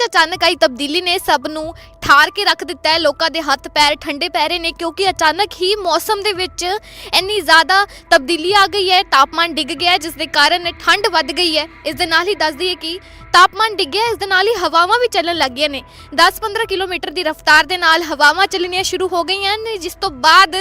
ਵਿੱਚ ਅਚਾਨਕ ਆਈ ਤਬਦੀਲੀ ਨੇ ਸਭ ਨੂੰ ਠਾਰ ਕੇ ਰੱਖ ਦਿੱਤਾ ਹੈ। ਲੋਕਾਂ ਦੇ ਹੱਥ ਪੈਰ ਠੰਡੇ ਪੈ ਰਹੇ ਨੇ ਕਿਉਂਕਿ ਅਚਾਨਕ ਹੀ ਮੌਸਮ ਦੇ ਵਿੱਚ ਇੰਨੀ ਜ਼ਿਆਦਾ ਤਬਦੀਲੀ ਆ ਗਈ ਹੈ। ਤਾਪਮਾਨ ਡਿੱਗ ਗਿਆ ਹੈ, ਜਿਸ ਦੇ ਕਾਰਨ ਠੰਡ ਵੱਧ ਗਈ ਹੈ। ਇਸ ਦੇ ਨਾਲ ਹੀ ਦੱਸ ਦਈਏ ਕਿ ਤਾਪਮਾਨ ਡਿੱਗਿਆ ਇਸ ਦੇ ਨਾਲ ਹੀ ਹਵਾਵਾਂ ਵੀ ਚੱਲਣ ਲੱਗੀਆਂ ਨੇ। 10-15 ਕਿਲੋਮੀਟਰ ਦੀ ਰਫ਼ਤਾਰ ਦੇ ਨਾਲ ਹਵਾਵਾਂ ਚੱਲਣੀਆਂ ਸ਼ੁਰੂ ਹੋ ਗਈਆਂ ਨੇ ਜਿਸ ਤੋਂ ਬਾਅਦ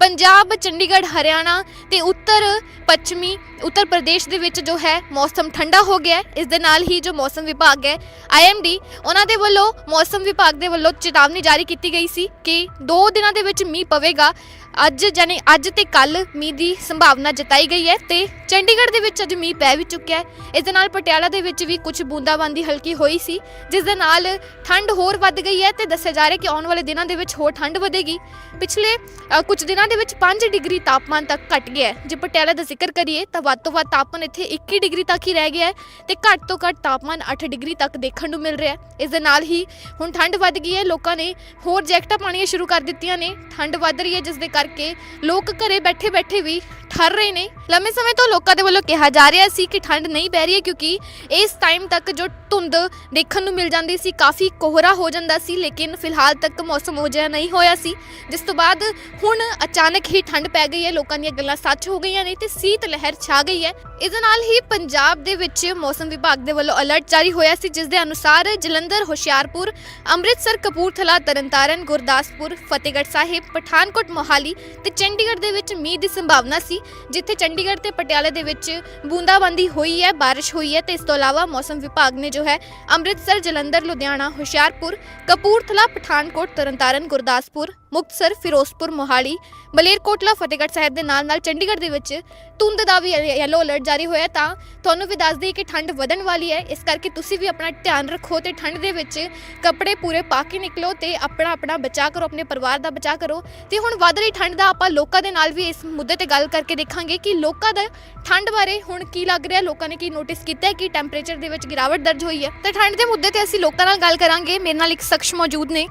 ਪੰਜਾਬ ਚੰਡੀਗੜ੍ਹ ਹਰਿਆਣਾ ਤੇ ਉੱਤਰ ਪੱਛਮੀ ਉੱਤਰ ਪ੍ਰਦੇਸ਼ ਦੇ ਵਿੱਚ ਜੋ ਹੈ ਮੌਸਮ ਠੰਡਾ ਹੋ ਗਿਆ ਇਸ ਦੇ ਨਾਲ ਹੀ ਜੋ ਮੌਸਮ ਵਿਭਾਗ ਹੈ ਆਈਐਮਡੀ ਉਹਨਾਂ ਦੇ ਵੱਲੋਂ ਮੌਸਮ ਵਿਭਾਗ ਦੇ ਵੱਲੋਂ ਚੇਤਾਵਨੀ ਜਾਰੀ ਕੀਤੀ ਗਈ ਸੀ ਕਿ 2 ਦਿਨਾਂ ਦੇ ਵਿੱਚ ਮੀਂਹ ਪਵੇਗਾ। ਅੱਜ ਜਾਨੀ ਅੱਜ ਤੇ ਕੱਲ ਮੀਂਹ ਦੀ ਸੰਭਾਵਨਾ ਜਤਾਈ ਗਈ ਹੈ ਤੇ ਚੰਡੀਗੜ੍ਹ ਦੇ ਵਿੱਚ ਅੱਜ ਮੀਂਹ ਪੈ ਵੀ ਚੁੱਕਿਆ ਹੈ। ਇਸ ਦੇ ਨਾਲ ਪਟਿਆਲਾ ਦੇ ਵਿੱਚ ਵੀ ਕੁਝ ਬੂੰਦਾਬਾਂਦੀ ਹਲਕੀ ਹੋਈ ਸੀ ਜਿਸ ਦੇ ਨਾਲ ਠੰਡ ਹੋਰ ਵੱਧ ਗਈ ਹੈ ਤੇ ਦੱਸਿਆ ਜਾ ਰਿਹਾ ਕਿ ਆਉਣ ਵਾਲੇ ਦਿਨਾਂ ਦੇ ਵਿੱਚ ਹੋਰ ਠੰਡ ਵਧੇਗੀ। ਪਿਛਲੇ ਅ, ਕੁਝ ਦਿਨਾਂ ਦੇ ਵਿੱਚ 5 ਡਿਗਰੀ ਤਾਪਮਾਨ ਤੱਕ ਘਟ ਗਿਆ ਹੈ। ਜੇ ਪਟਿਆਲਾ ਦਾ ਜ਼ਿਕਰ ਕਰੀਏ ਤਾਂ ਵੱਧ ਤੋਂ ਵੱਧ ਤਾਪਮਾਨ ਇੱਥੇ 21 ਡਿਗਰੀ ਤੱਕ ਹੀ ਰਹਿ ਗਿਆ ਹੈ ਤੇ ਘੱਟ ਤੋਂ ਘੱਟ ਤਾਪਮਾਨ 8 ਡਿਗਰੀ ਤੱਕ ਦੇਖਣ ਨੂੰ ਮਿਲ ਰਿਹਾ ਹੈ। ਇਸ ਦੇ ਨਾਲ ਹੀ ਹੁਣ ਠੰਡ ਵੱਧ ਗਈ ਹੈ। ਲੋਕਾਂ ਨੇ ਹੋਰ ਜੈਕਟਾਂ ਪਾਉਣੀਆਂ ਸ਼ੁਰੂ ਕਰ ਦਿੱਤੀਆਂ ਨੇ। ਠੰਡ ਵੱਧ ਰਹੀ ਹੈ ਜਿਸ ਦੇ ਕਰਕੇ ਲੋਕ ਘਰੇ ਬੈਠੇ ਬੈਠੇ ਵੀ ਠਰ ਰਹੇ ਨੇ। ਲੰਮੇ ਸਮੇਂ ਤੋਂ ਲੋਕਾਂ ਦੇ ਵੱਲੋਂ ਕਿਹਾ ਜਾ ਰਿਹਾ ਸੀ ਕਿ ਠੰਡ ਨਹੀਂ ਪੈ ਰਹੀ ਹੈ ਕਿਉਂਕਿ ਇਸ ਟਾਈਮ ਤੱਕ ਜੋ ਧੁੰਦ ਦੇਖਣ ਨੂੰ ਮਿਲ ਜਾਂਦੀ ਸੀ ਕਾਫੀ ਕੋਹਰਾ ਹੋ ਜਾਂਦਾ ਸੀ, ਲੇਕਿਨ ਫਿਲਹਾਲ ਤੱਕ ਮੌਸਮ ਹੋ ਜਿਹਾ ਨਹੀਂ ਹੋਇਆ ਸੀ। ਜਿਸ ਤੋਂ ਬਾਅਦ ਹੁਣ ਅਚਾਨਕ ਹੀ ਠੰਡ ਪੈ ਗਈ ਹੈ, ਲੋਕਾਂ ਦੀਆਂ ਗੱਲਾਂ ਸੱਚ ਹੋ ਗਈਆਂ ਨੇ ਤੇ ਸੀਤ ਲਹਿਰ ਛਾ ਗਈ ਹੈ। ਇਸ ਨਾਲ ਹੀ ਪੰਜਾਬ ਦੇ ਵਿੱਚ ਮੌਸਮ ਵਿਭਾਗ ਦੇ ਵੱਲੋਂ ਅਲਰਟ ਜਾਰੀ ਹੋਇਆ ਸੀ, ਜਿਸ ਦੇ ਅਨੁਸਾਰ ਜਲੰਧਰ, ਹੁਸ਼ਿਆਰਪੁਰ, ਅੰਮ੍ਰਿਤਸਰ, ਕਪੂਰਥਲਾ, ਤਰਨਤਾਰਨ, ਗੁਰਦਾਸਪੁਰ, ਫਤਿਹਗੜ੍ਹ ਸਾਹਿਬ, ਪਠਾਨਕੋਟ, ਮੋਹਾਲੀ ਤੇ ਚੰਡੀਗੜ੍ਹ ਦੇ ਵਿੱਚ ਮੀਂਹ ਦੀ ਸੰਭਾਵਨਾ ਸੀ, ਜਿੱਥੇ ਚੰਡੀਗੜ੍ਹ ਤੇ ਪਟਿਆਲੇ ਦੇ ਵਿੱਚ ਬੂੰਦਾਬਾਂਦੀ ਹੋਈ ਹੈ, ਬਾਰਿਸ਼ ਹੋਈ ਹੈ ਤੇ ਇਸ ਤੋਂ ਇਲਾਵਾ ਮੌਸਮ ਵਿਭਾਗ ਨੇ ਜੋ ਹੈ ਅੰਮ੍ਰਿਤਸਰ, ਜਲੰਧਰ, ਲੁਧਿਆਣਾ, ਹੁਸ਼ਿਆਰਪੁਰ, ਕਪੂਰਥਲਾ, ਪਠਾਨਕੋਟ, ਤਰਨਤਾਰਨ, ਗੁਰਦਾਸਪੁਰ ਮੁਕਤਸਰ, ਫਿਰੋਜ਼ਪੁਰ, ਮੋਹਾਲੀ, ਮਲੇਰਕੋਟਲਾ, ਫਤਿਹਗੜ੍ਹ ਸਾਹਿਬ ਦੇ ਨਾਲ ਨਾਲ ਚੰਡੀਗੜ੍ਹ ਦੇ ਵਿੱਚ ਧੁੰਦ ਦਾ ਵੀ ਯੈਲੋ ਅਲਰਟ ਜਾਰੀ ਹੋਇਆ ਤਾਂ ਤੁਹਾਨੂੰ ਵੀ ਦੱਸ ਦਈਏ ਕਿ ਠੰਡ ਵਧਣ ਵਾਲੀ ਹੈ। ਇਸ ਕਰਕੇ ਤੁਸੀਂ ਵੀ ਆਪਣਾ ਧਿਆਨ ਰੱਖੋ ਤੇ ਠੰਡ ਦੇ ਵਿੱਚ ਕੱਪੜੇ ਪੂਰੇ ਪਾ ਕੇ ਨਿਕਲੋ ਤੇ ਆਪਣਾ ਆਪਣਾ ਬਚਾਅ ਕਰੋ, ਆਪਣੇ ਪਰਿਵਾਰ ਦਾ ਬਚਾਅ ਕਰੋ। ਤੇ ਹੁਣ ਵੱਧ ਰਹੀ ਠੰਡ ਦਾ ਆਪਾਂ ਲੋਕਾਂ ਦੇ ਨਾਲ ਵੀ ਇਸ ਮੁੱਦੇ ਤੇ ਗੱਲ ਕਰਕੇ ਦੇਖਾਂਗੇ ਕਿ ਲੋਕਾਂ ਦਾ ਠੰਡ ਬਾਰੇ ਹੁਣ ਕੀ ਲੱਗ ਰਿਹਾ, ਲੋਕਾਂ ਨੇ ਕੀ ਨੋਟਿਸ ਕੀਤਾ ਹੈ, ਕਿ ਟੈਂਪਰੇਚਰ ਦੇ ਵਿੱਚ ਗਿਰਾਵਟ ਦਰਜ ਹੋਈ ਹੈ। ਤੇ ਠੰਡ ਦੇ ਮੁੱਦੇ ਤੇ ਅਸੀਂ ਲੋਕਾਂ ਨਾਲ ਗੱਲ ਕਰਾਂਗੇ। ਮੇਰੇ ਨਾਲ ਇੱਕ ਸ਼ਖਸ ਮੌਜੂਦ ਨੇ।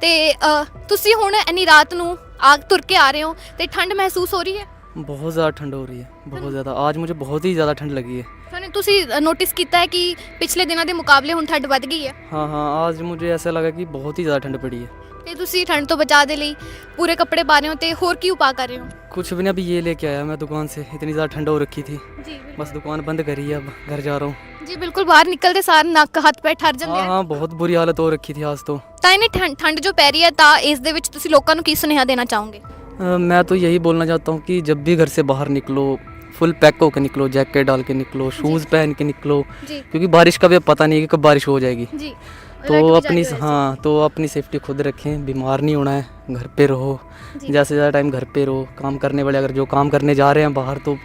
ਤੇ ਅ, ਤੁਸੀਂ ਹੁਣ ਇੰਨੀ ਰਾਤ ਨੂੰ ਆਗ ਤੁਰ ਕੇ ਆ ਰਹੇ ਹੋ ਤੇ ਠੰਡ ਮਹਿਸੂਸ ਹੋ ਰਹੀ ਹੈ बहुत ज़्यादा ठंड हो रही है बहुत ज़्यादा आज मुझे बहुत ही ज़्यादा ठंड लगी है ਤੁਹਾਨੂੰ ਤੁਸੀਂ ਨੋਟਿਸ ਕੀਤਾ ਹੈ ਕਿ ਪਿਛਲੇ ਦਿਨਾਂ ਦੇ ਮੁਕਾਬਲੇ ਹੁਣ ਠੰਡ ਵੱਧ ਗਈ ਹੈ हाँ हाँ आज मुझे ऐसा लगा कि बहुत ही ज़्यादा ठंड पड़ी है ਤੇ ਤੁਸੀਂ ਠੰਡ ਤੋਂ ਬਚਾਅ ਦੇ ਲਈ ਪੂਰੇ ਕੱਪੜੇ ਪਾ ਰਹੇ ਹੋ ਤੇ ਹੋਰ ਕੀ ਉਪਾਅ ਕਰ ਰਹੇ ਹੋ कुछ भी नहीं अभी ये लेके आया मैं दुकान से इतनी ज़्यादा ठंड हो रखी थी ਜੀ बस दुकान बंद करी है अब घर जा रहा हूँ ਜੀ ਬਿਲਕੁਲ ਬਾਹਰ ਨਿਕਲਦੇ ਸਾਰ ਨੱਕ ਹੱਥ ਪੈਰ ਠਰ ਜਾਂਦੇ हाँ ਆ हाँ बहुत बुरी हालत हो रखी थी आज तो ਤਾਂ ਇਹਨੇ ਠੰਡ ਠੰਡ ਜੋ ਪੈ ਰਹੀ ਹੈ ਤਾਂ ਇਸ ਦੇ ਵਿੱਚ ਤੁਸੀਂ ਲੋਕਾਂ ਨੂੰ ਕੀ ਸੁਨੇਹਾ ਦੇਣਾ ਚਾਹੋਗੇ अ, मैं तो यही बोलना चाहता हूँ कि जब भी घर से बाहर निकलो फुल पैक होकर निकलो जैकेट डाल के निकलो शूज़ पहन के निकलो जी क्योंकि बारिश का भी अब पता नहीं है कि कब बारिश हो जाएगी जी तो अपनी हाँ तो अपनी सेफ्टी खुद रखें बीमार नहीं होना है घर पे रहो जी। जैसे ज़्यादा टाइम घर पे रहो काम करने वाले अगर जो काम करने जा रहे हैं बाहर तो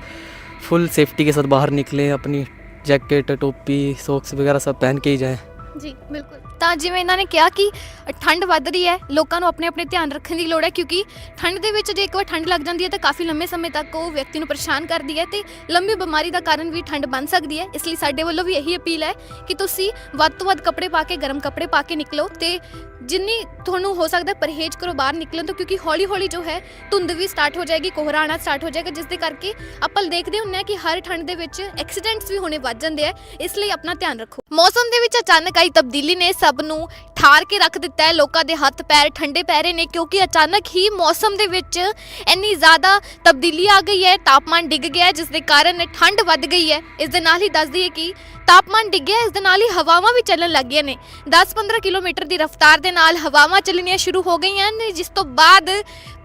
फुल सेफ्टी के साथ बाहर निकलें अपनी जैकेट टोपी सॉक्स वगैरह सब पहन के ही जाएं जी बिल्कुल ਤਾਂ ਜਿਵੇਂ ਇਹਨਾਂ ਨੇ ਕਿਹਾ ਕਿ ਠੰਡ ਵੱਧ ਰਹੀ ਹੈ, ਲੋਕਾਂ ਨੂੰ ਆਪਣੇ ਆਪਣੇ ਧਿਆਨ ਰੱਖਣ ਦੀ ਲੋੜ ਹੈ ਕਿਉਂਕਿ ਠੰਡ ਦੇ ਵਿੱਚ ਜੇ ਇੱਕ ਵਾਰ ਠੰਡ ਲੱਗ ਜਾਂਦੀ ਹੈ ਤਾਂ ਕਾਫੀ ਲੰਮੇ ਸਮੇਂ ਤੱਕ ਉਹ ਵਿਅਕਤੀ ਨੂੰ ਪਰੇਸ਼ਾਨ ਕਰਦੀ ਹੈ ਤੇ ਲੰਬੀ ਬਿਮਾਰੀ ਦਾ ਕਾਰਨ ਵੀ ਠੰਡ ਬਣ ਸਕਦੀ ਹੈ। ਇਸ ਲਈ ਸਾਡੇ ਵੱਲੋਂ ਵੀ ਇਹੀ ਅਪੀਲ ਹੈ ਕਿ ਤੁਸੀਂ ਵੱਧ ਤੋਂ ਵੱਧ ਕੱਪੜੇ ਪਾ ਕੇ, ਗਰਮ ਕੱਪੜੇ ਪਾ ਕੇ ਨਿਕਲੋ ਤੇ ਜਿੰਨੀ ਤੁਹਾਨੂੰ ਹੋ ਸਕਦਾ ਪਰਹੇਜ਼ ਕਰੋ ਬਾਹਰ ਨਿਕਲਣ ਤੋਂ ਕਿਉਂਕਿ ਹੌਲੀ ਹੌਲੀ ਜੋ ਹੈ ਧੁੰਦ ਵੀ ਸਟਾਰਟ ਹੋ ਜਾਏਗੀ, ਕੋਹਰਾ ਆਉਣਾ ਸਟਾਰਟ ਹੋ ਜਾਏਗਾ, ਜਿਸ ਦੇ ਕਰਕੇ ਆਪਾਂ ਦੇਖਦੇ ਹੁੰਨੇ ਆ ਕਿ ਹਰ ਠੰਡ ਦੇ ਵਿੱਚ ਐਕਸੀਡੈਂਟਸ ਵੀ ਹੋਣੇ ਵੱਧ ਜਾਂਦੇ ਆ ਇਸ ਲਈ ਆਪਣਾ ਧਿਆਨ ਰੱਖੋ। ਮੌਸਮ ਦੇ ਵਿੱਚ ਅਚਾਨਕ ਆਈ ਤਬਦੀਲੀ ਨੇ ਸਭ ਨੂੰ ਠਾਰ ਕੇ ਰੱਖ ਦਿੱਤਾ ਹੈ। ਲੋਕਾਂ ਦੇ ਹੱਥ ਪੈਰ ਠੰਡੇ ਪੈ ਰਹੇ ਨੇ ਕਿਉਂਕਿ ਅਚਾਨਕ ਹੀ ਮੌਸਮ ਦੇ ਵਿੱਚ ਇੰਨੀ ਜ਼ਿਆਦਾ ਤਬਦੀਲੀ ਆ ਗਈ ਹੈ। ਤਾਪਮਾਨ ਡਿੱਗ ਗਿਆ ਹੈ, ਜਿਸ ਦੇ ਕਾਰਨ ਠੰਡ ਵੱਧ ਗਈ ਹੈ। ਇਸ ਦੇ ਨਾਲ ਹੀ ਦੱਸ ਦਈਏ ਕਿ ਤਾਪਮਾਨ ਡਿੱਗਿਆ ਇਸ ਦੇ ਨਾਲ ਹੀ ਹਵਾਵਾਂ ਵੀ ਚੱਲਣ ਲੱਗੀਆਂ ਨੇ। 10-15 ਕਿਲੋਮੀਟਰ ਦੀ ਰਫ਼ਤਾਰ ਦੇ ਨਾਲ ਹਵਾਵਾਂ ਚੱਲਣੀਆਂ ਸ਼ੁਰੂ ਹੋ ਗਈਆਂ ਨੇ ਜਿਸ ਤੋਂ ਬਾਅਦ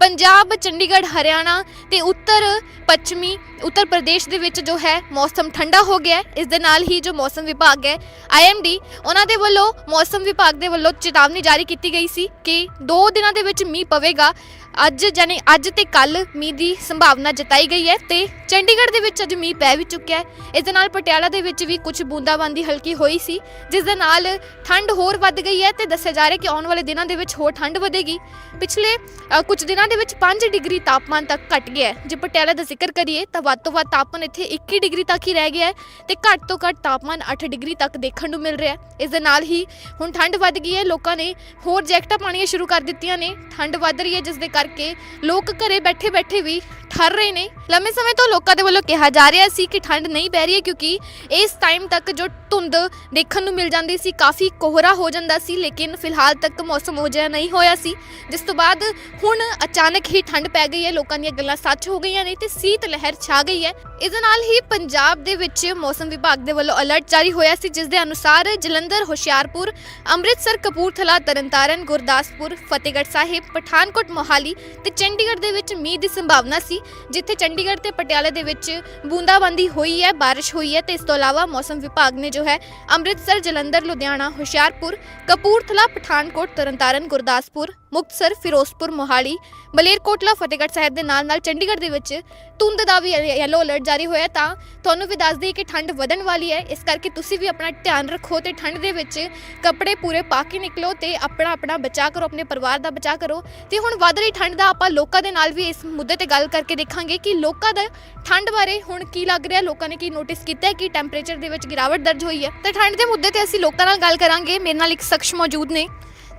ਪੰਜਾਬ ਚੰਡੀਗੜ੍ਹ ਹਰਿਆਣਾ ਤੇ ਉੱਤਰ ਪੱਛਮੀ ਉੱਤਰ ਪ੍ਰਦੇਸ਼ ਦੇ ਵਿੱਚ ਜੋ ਹੈ, ਮੌਸਮ ਠੰਡਾ ਹੋ ਗਿਆ ਹੈ। ਇਸ ਦੇ ਨਾਲ ਹੀ ਜੋ ਮੌਸਮ ਵਿਭਾਗ ਹੈ ਆਈਐਮਡੀ ਉਹਨਾਂ ਦੇ ਵੱਲੋਂ ਮੌਸਮ ਵਿਭਾਗ ਦੇ ਵੱਲੋਂ ਚੇਤਾਵਨੀ ਜਾਰੀ ਕੀਤੀ ਗਈ ਸੀ ਕਿ 2 ਦਿਨਾਂ ਦੇ ਵਿੱਚ ਮੀਂਹ ਪਵੇਗਾ। ਅੱਜ ਜਾਨੀ ਅੱਜ ਤੇ ਕੱਲ ਮੀਂਹ ਦੀ ਸੰਭਾਵਨਾ ਜਤਾਈ ਗਈ ਹੈ ਤੇ ਚੰਡੀਗੜ੍ਹ ਦੇ ਵਿੱਚ ਅੱਜ ਮੀਂਹ ਪੈ ਵੀ ਚੁੱਕਿਆ ਹੈ। ਇਸ ਦੇ ਨਾਲ ਪਟਿਆਲਾ ਦੇ ਵਿੱਚ ਵੀ ਕੁਝ ਬੂੰਦਾਬਾਂਦੀ ਹਲਕੀ ਹੋਈ ਸੀ ਜਿਸ ਦੇ ਨਾਲ ਠੰਡ ਹੋਰ ਵੱਧ ਗਈ ਹੈ ਤੇ ਦੱਸਿਆ ਜਾ ਰਿਹਾ ਕਿ ਆਉਣ ਵਾਲੇ ਦਿਨਾਂ ਦੇ ਵਿੱਚ ਹੋਰ ਠੰਡ ਵਧੇਗੀ। ਪਿਛਲੇ ਅ, ਕੁਝ ਦਿਨਾਂ ਦੇ ਵਿੱਚ 5 ਡਿਗਰੀ ਤਾਪਮਾਨ ਤੱਕ ਘਟ ਗਿਆ ਹੈ। ਜੇ ਪਟਿਆਲਾ ਦਾ ਜ਼ਿਕਰ ਕਰੀਏ ਤਾਂ ਵੱਧ ਤੋਂ ਵੱਧ ਤਾਪਮਾਨ ਇੱਥੇ 21 ਡਿਗਰੀ ਤੱਕ ਹੀ ਰਹਿ ਗਿਆ ਹੈ ਤੇ ਘੱਟ ਤੋਂ ਘੱਟ ਤਾਪਮਾਨ 8 ਡਿਗਰੀ ਤੱਕ ਦੇਖਣ ਨੂੰ ਮਿਲ ਰਿਹਾ ਹੈ। ਇਸ ਦੇ ਨਾਲ ਹੀ ਹੁਣ ਠੰਡ ਵੱਧ ਗਈ ਹੈ। ਲੋਕਾਂ ਨੇ ਹੋਰ ਜੈਕਟਾਂ ਪਾਉਣੀਆਂ ਸ਼ੁਰੂ ਕਰ ਦਿੱਤੀਆਂ ਨੇ। ਠੰਡ ਵੱਧ ਰਹੀ ਹੈ ਜਿਸ ਦੇ ਕਾਰਨ ਕਰਕੇ ਲੋਕ ਘਰੇ ਬੈਠੇ ਬੈਠੇ ਵੀ ਠਰ ਰਹੇ ਨੇ। ਲੰਮੇ ਸਮੇਂ ਤੋਂ ਲੋਕਾਂ ਦੇ ਵੱਲੋਂ ਕਿਹਾ ਜਾ ਰਿਹਾ ਸੀ ਕਿ ਠੰਡ ਨਹੀਂ ਪੈ ਰਹੀ ਹੈ ਕਿਉਂਕਿ ਇਸ ਟਾਈਮ ਤੱਕ ਜੋ ਧੁੰਦ ਦੇਖਣ ਨੂੰ ਮਿਲ ਜਾਂਦੀ ਸੀ ਕਾਫੀ ਕੋਹਰਾ ਹੋ ਜਾਂਦਾ ਸੀ, ਲੇਕਿਨ ਫਿਲਹਾਲ ਤੱਕ ਮੌਸਮ ਹੋ ਜਿਹਾ ਨਹੀਂ ਹੋਇਆ ਸੀ। ਜਿਸ ਤੋਂ ਬਾਅਦ ਹੁਣ ਅਚਾਨਕ ਹੀ ਠੰਡ ਪੈ ਗਈ ਹੈ, ਲੋਕਾਂ ਦੀਆਂ ਗੱਲਾਂ ਸੱਚ ਹੋ ਗਈਆਂ ਨੇ ਤੇ ਸੀਤ ਲਹਿਰ ਛਾ ਗਈ ਹੈ। ਇਸ ਨਾਲ ਹੀ ਪੰਜਾਬ ਦੇ ਵਿੱਚ ਮੌਸਮ ਵਿਭਾਗ ਦੇ ਵੱਲੋਂ ਅਲਰਟ ਜਾਰੀ ਹੋਇਆ ਸੀ, ਜਿਸ ਦੇ ਅਨੁਸਾਰ ਜਲੰਧਰ, ਹੁਸ਼ਿਆਰਪੁਰ, ਅੰਮ੍ਰਿਤਸਰ, ਕਪੂਰਥਲਾ, ਤਰਨਤਾਰਨ, ਗੁਰਦਾਸਪੁਰ, ਫਤਿਹਗੜ੍ਹ ਸਾਹਿਬ, ਪਠਾਨਕੋਟ, ਮੋਹਾਲੀ ਤੇ ਚੰਡੀਗੜ੍ਹ ਦੇ ਵਿੱਚ ਮੀਂਹ ਦੀ ਸੰਭਾਵਨਾ ਸੀ, ਜਿੱਥੇ ਚੰਡੀਗੜ੍ਹ ਤੇ ਪਟਿਆਲੇ ਦੇ ਵਿੱਚ ਬੂੰਦਾਬਾਂਦੀ ਹੋਈ ਹੈ, ਬਾਰਿਸ਼ ਹੋਈ ਹੈ ਤੇ ਇਸ ਤੋਂ ਇਲਾਵਾ ਮੌਸਮ ਵਿਭਾਗ ਨੇ ਜੋ ਹੈ ਅੰਮ੍ਰਿਤਸਰ, ਜਲੰਧਰ, ਲੁਧਿਆਣਾ, ਹੁਸ਼ਿਆਰਪੁਰ, ਕਪੂਰਥਲਾ, ਪਠਾਨਕੋਟ, ਤਰਨਤਾਰਨ, ਗੁਰਦਾਸਪੁਰ, ਮੁਕਤਸਰ, ਫਿਰੋਜ਼ਪੁਰ, ਮੋਹਾਲੀ ਮਲੇਰਕੋਟਲਾ ਫਤਿਹਗੜ੍ਹ ਸਾਹਿਬ ਦੇ ਨਾਲ ਨਾਲ ਚੰਡੀਗੜ੍ਹ ਦੇ ਵਿੱਚ ਧੁੰਦ ਦਾ ਵੀ ਯੈਲੋ ਅਲਰਟ ਜਾਰੀ ਹੋਇਆ ਤਾਂ ਤੁਹਾਨੂੰ ਵੀ ਦੱਸ ਦਈਏ ਕਿ ਠੰਡ ਵਧਣ ਵਾਲੀ ਹੈ, ਇਸ ਕਰਕੇ ਤੁਸੀਂ ਵੀ ਆਪਣਾ ਧਿਆਨ ਰੱਖੋ ਤੇ ਠੰਡ ਦੇ ਵਿੱਚ ਕੱਪੜੇ ਪੂਰੇ ਪਾ ਕੇ ਨਿਕਲੋ ਤੇ ਆਪਣਾ ਆਪਣਾ ਬਚਾਅ ਕਰੋ, ਆਪਣੇ ਪਰਿਵਾਰ ਦਾ ਬਚਾਅ ਕਰੋ ਤੇ ਹੁਣ ਵਧ ਰਹੀ ਠੰਡ ਦਾ ਆਪਾਂ ਲੋਕਾਂ ਦੇ ਨਾਲ ਵੀ ਇਸ ਮੁੱਦੇ ਤੇ ਗੱਲ ਕਰਕੇ ਦੇਖਾਂਗੇ ਕਿ ਲੋਕਾਂ ਦਾ ਠੰਡ ਬਾਰੇ ਹੁਣ ਕੀ ਲੱਗ ਰਿਹਾ ਲੋਕਾਂ ਨੇ ਕੀ ਨੋਟਿਸ ਕੀਤਾ ਹੈ ਕਿ ਟੈਂਪਰੇਚਰ ਦੇ ਵਿੱਚ ਗਿਰਾਵਟ ਦਰਜ ਹੋਈ ਹੈ ਤੇ ਠੰਡ ਦੇ ਮੁੱਦੇ ਤੇ ਅਸੀਂ ਲੋਕਾਂ ਨਾਲ ਗੱਲ ਕਰਾਂਗੇ ਮੇਰੇ ਨਾਲ ਇੱਕ ਸ਼ਖਸ ਮੌਜੂਦ ਨੇ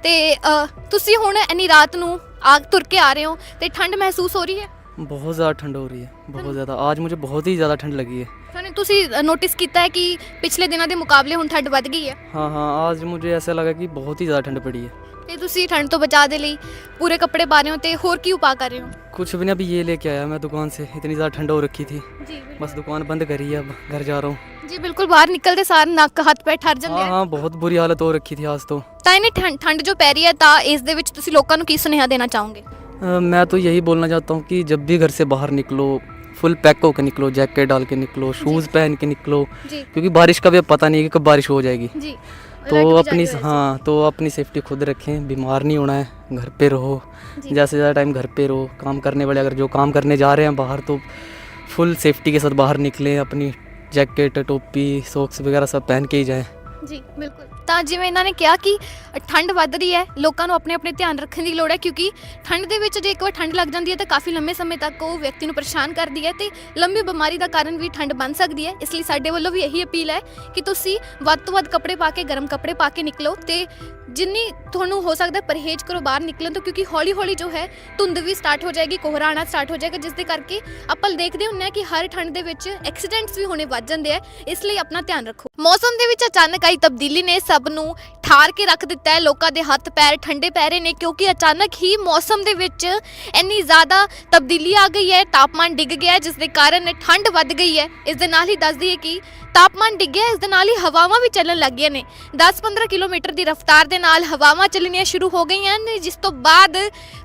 ਤੇ ਅ, ਤੁਸੀਂ ਹੁਣ ਇੰਨੀ ਰਾਤ ਨੂੰ ਆਗ ਤੁਰ ਕੇ ਆ ਰਹੇ ਹੋ ਤੇ ਠੰਡ ਮਹਿਸੂਸ ਹੋ ਰਹੀ ਹੈ बहुत ज़्यादा ठंड हो रही है बहुत ज़्यादा आज मुझे बहुत ही ज़्यादा ठंड लगी है ਤੁਹਾਨੂੰ ਤੁਸੀਂ ਨੋਟਿਸ ਕੀਤਾ ਹੈ ਕਿ ਪਿਛਲੇ ਦਿਨਾਂ ਦੇ ਮੁਕਾਬਲੇ ਹੁਣ ਠੰਡ ਵੱਧ ਗਈ ਹੈ हाँ हाँ आज मुझे ऐसा लगा कि बहुत ही ज़्यादा ठंड पड़ी है ਤੇ ਤੁਸੀਂ ਠੰਡ ਤੋਂ ਬਚਾਅ ਦੇ ਲਈ ਪੂਰੇ ਕੱਪੜੇ ਪਾ ਰਹੇ ਹੋ ਤੇ ਹੋਰ ਕੀ ਉਪਾਅ ਕਰ ਰਹੇ ਹੋ कुछ भी नहीं अभी ये लेके आया मैं दुकान से इतनी ज़्यादा ठंड हो रखी थी ਜੀ बस दुकान बंद करी है अब घर जा रहा हूँ ਜੀ ਬਿਲਕੁਲ ਬਾਹਰ ਨਿਕਲਦੇ ਸਾਰ ਨੱਕ ਹੱਥ ਪੈ ਠਰ ਜਾਂਦੇ हाँ ਆ हाँ बहुत बुरी हालत हो रखी थी आज तो ਤਾਂ ਇਹਨੇ ਠੰਡ ਠੰਡ ਜੋ ਪੈ ਰਹੀ ਹੈ ਤਾਂ ਇਸ ਦੇ ਵਿੱਚ ਤੁਸੀਂ ਲੋਕਾਂ ਨੂੰ ਕੀ ਸੁਨੇਹਾ ਦੇਣਾ ਚਾਹੋਗੇ अ, मैं तो यही बोलना चाहता हूँ कि जब भी घर से बाहर निकलो फुल पैक होकर निकलो जैकेट डाल के निकलो शूज़ पहन के निकलो जी क्योंकि बारिश का भी अब पता नहीं है कि कब बारिश हो जाएगी जी तो अपनी हाँ तो अपनी सेफ्टी खुद रखें बीमार नहीं होना है घर पे रहो ज़्यादा से ज़्यादा टाइम घर पे रहो काम करने वाले अगर जो काम करने जा रहे हैं बाहर तो फुल सेफ्टी के साथ बाहर निकलें अपनी जैकेट टोपी सॉक्स वगैरह सब पहन के ही जाएं जी बिल्कुल ਤਾਂ ਜਿਵੇਂ ਇਹਨਾਂ ਨੇ ਕਿਹਾ ਕਿ ਠੰਡ ਵੱਧ ਰਹੀ ਹੈ, ਲੋਕਾਂ ਨੂੰ ਆਪਣੇ ਆਪਣੇ ਧਿਆਨ ਰੱਖਣ ਦੀ ਲੋੜ ਹੈ ਕਿਉਂਕਿ ਠੰਡ ਦੇ ਵਿੱਚ ਜੇ ਇੱਕ ਵਾਰ ਠੰਡ ਲੱਗ ਜਾਂਦੀ ਹੈ ਤਾਂ ਕਾਫੀ ਲੰਮੇ ਸਮੇਂ ਤੱਕ ਉਹ ਵਿਅਕਤੀ ਨੂੰ ਪਰੇਸ਼ਾਨ ਕਰਦੀ ਹੈ ਤੇ ਲੰਬੀ ਬਿਮਾਰੀ ਦਾ ਕਾਰਨ ਵੀ ਠੰਡ ਬਣ ਸਕਦੀ ਹੈ। ਇਸ ਲਈ ਸਾਡੇ ਵੱਲੋਂ ਵੀ ਇਹੀ ਅਪੀਲ ਹੈ ਕਿ ਤੁਸੀਂ ਵੱਧ ਤੋਂ ਵੱਧ ਕੱਪੜੇ ਪਾ ਕੇ, ਗਰਮ ਕੱਪੜੇ ਪਾ ਕੇ ਨਿਕਲੋ ਤੇ ਜਿੰਨੀ ਤੁਹਾਨੂੰ ਹੋ ਸਕਦਾ ਪਰਹੇਜ਼ ਕਰੋ ਬਾਹਰ ਨਿਕਲਣ ਤੋਂ ਕਿਉਂਕਿ ਹੌਲੀ ਹੌਲੀ ਜੋ ਹੈ ਧੁੰਦ ਵੀ ਸਟਾਰਟ ਹੋ ਜਾਏਗੀ, ਕੋਹਰਾ ਆਉਣਾ ਸਟਾਰਟ ਹੋ ਜਾਏਗਾ, ਜਿਸ ਦੇ ਕਰਕੇ ਆਪਾਂ ਦੇਖਦੇ ਹੁੰਨੇ ਆ ਕਿ ਹਰ ਠੰਡ ਦੇ ਵਿੱਚ ਐਕਸੀਡੈਂਟਸ ਵੀ ਹੋਣੇ ਵੱਧ ਜਾਂਦੇ ਆ ਇਸ ਲਈ ਆਪਣਾ ਧਿਆਨ ਰੱਖੋ। ਮੌਸਮ ਦੇ ਵਿੱਚ ਅਚਾਨਕ ਆਈ ਤਬਦੀਲੀ ਨੇ ਸਭ ਨੂੰ ਠਾਰ ਕੇ ਰੱਖ ਦਿੱਤਾ ਹੈ। ਲੋਕਾਂ ਦੇ ਹੱਥ ਪੈਰ ਠੰਡੇ ਪੈ ਰਹੇ ਨੇ ਕਿਉਂਕਿ ਅਚਾਨਕ ਹੀ ਮੌਸਮ ਦੇ ਵਿੱਚ ਇੰਨੀ ਜ਼ਿਆਦਾ ਤਬਦੀਲੀ ਆ ਗਈ ਹੈ। ਤਾਪਮਾਨ ਡਿੱਗ ਗਿਆ ਹੈ, ਜਿਸ ਦੇ ਕਾਰਨ ਠੰਡ ਵੱਧ ਗਈ ਹੈ। ਇਸ ਦੇ ਨਾਲ ਹੀ ਦੱਸ ਦਈਏ ਕਿ ਤਾਪਮਾਨ ਡਿੱਗਿਆ ਇਸ ਦੇ ਨਾਲ ਹੀ ਹਵਾਵਾਂ ਵੀ ਚੱਲਣ ਲੱਗੀਆਂ ਨੇ। 10-15 ਕਿਲੋਮੀਟਰ ਦੀ ਰਫ਼ਤਾਰ ਦੇ ਨਾਲ ਹਵਾਵਾਂ ਚੱਲਣੀਆਂ ਸ਼ੁਰੂ ਹੋ ਗਈਆਂ ਨੇ ਜਿਸ ਤੋਂ ਬਾਅਦ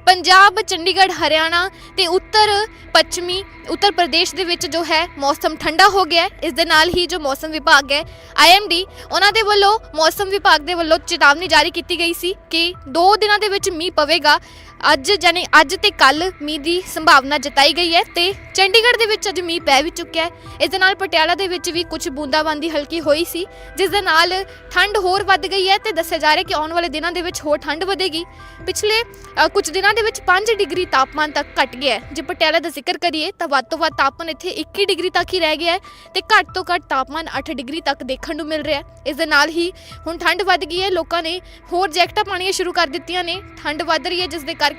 ਪੰਜਾਬ ਚੰਡੀਗੜ੍ਹ ਹਰਿਆਣਾ ਤੇ ਉੱਤਰ ਪੱਛਮੀ ਉੱਤਰ ਪ੍ਰਦੇਸ਼ ਦੇ ਵਿੱਚ ਜੋ ਹੈ ਮੌਸਮ ਠੰਡਾ ਹੋ ਗਿਆ ਇਸ ਦੇ ਨਾਲ ਹੀ ਜੋ ਮੌਸਮ ਵਿਭਾਗ ਹੈ ਆਈਐਮਡੀ ਉਹਨਾਂ ਦੇ ਵੱਲੋਂ ਮੌਸਮ ਵਿਭਾਗ ਦੇ ਵੱਲੋਂ ਚੇਤਾਵਨੀ ਜਾਰੀ ਕੀਤੀ ਗਈ ਸੀ ਕਿ 2 ਦਿਨਾਂ ਦੇ ਵਿੱਚ ਮੀਂਹ ਪਵੇਗਾ। ਅੱਜ ਜਾਨੀ ਅੱਜ ਤੇ ਕੱਲ ਮੀਂਹ ਦੀ ਸੰਭਾਵਨਾ ਜਤਾਈ ਗਈ ਹੈ ਤੇ ਚੰਡੀਗੜ੍ਹ ਦੇ ਵਿੱਚ ਅੱਜ ਮੀਂਹ ਪੈ ਵੀ ਚੁੱਕਿਆ ਹੈ। ਇਸ ਦੇ ਨਾਲ ਪਟਿਆਲਾ ਦੇ ਵਿੱਚ ਵੀ ਕੁਝ ਬੂੰਦਾਬਾਂਦੀ ਹਲਕੀ ਹੋਈ ਸੀ ਜਿਸ ਦੇ ਨਾਲ ਠੰਡ ਹੋਰ ਵੱਧ ਗਈ ਹੈ ਤੇ ਦੱਸਿਆ ਜਾ ਰਿਹਾ ਕਿ ਆਉਣ ਵਾਲੇ ਦਿਨਾਂ ਦੇ ਵਿੱਚ ਹੋਰ ਠੰਡ ਵਧੇਗੀ। ਪਿਛਲੇ ਅ, ਕੁਝ ਦਿਨਾਂ ਦੇ ਵਿੱਚ 5 ਡਿਗਰੀ ਤਾਪਮਾਨ ਤੱਕ ਘਟ ਗਿਆ ਹੈ। ਜੇ ਪਟਿਆਲਾ ਦਾ ਜ਼ਿਕਰ ਕਰੀਏ ਤਾਂ ਵੱਧ ਤੋਂ ਵੱਧ ਤਾਪਮਾਨ ਇੱਥੇ 21 ਡਿਗਰੀ ਤੱਕ ਹੀ ਰਹਿ ਗਿਆ ਹੈ ਤੇ ਘੱਟ ਤੋਂ ਘੱਟ ਤਾਪਮਾਨ 8 ਡਿਗਰੀ ਤੱਕ ਦੇਖਣ ਨੂੰ ਮਿਲ ਰਿਹਾ ਹੈ। ਇਸ ਦੇ ਨਾਲ ਹੀ ਹੁਣ ਠੰਡ ਵੱਧ ਗਈ ਹੈ। ਲੋਕਾਂ ਨੇ ਹੋਰ ਜੈਕਟਾਂ ਪਾਉਣੀਆਂ ਸ਼ੁਰੂ ਕਰ ਦਿੱਤੀਆਂ ਨੇ। ਠੰਡ ਵੱਧ ਰਹੀ ਹੈ ਜਿਸ ਦੇ ਕਰਕੇ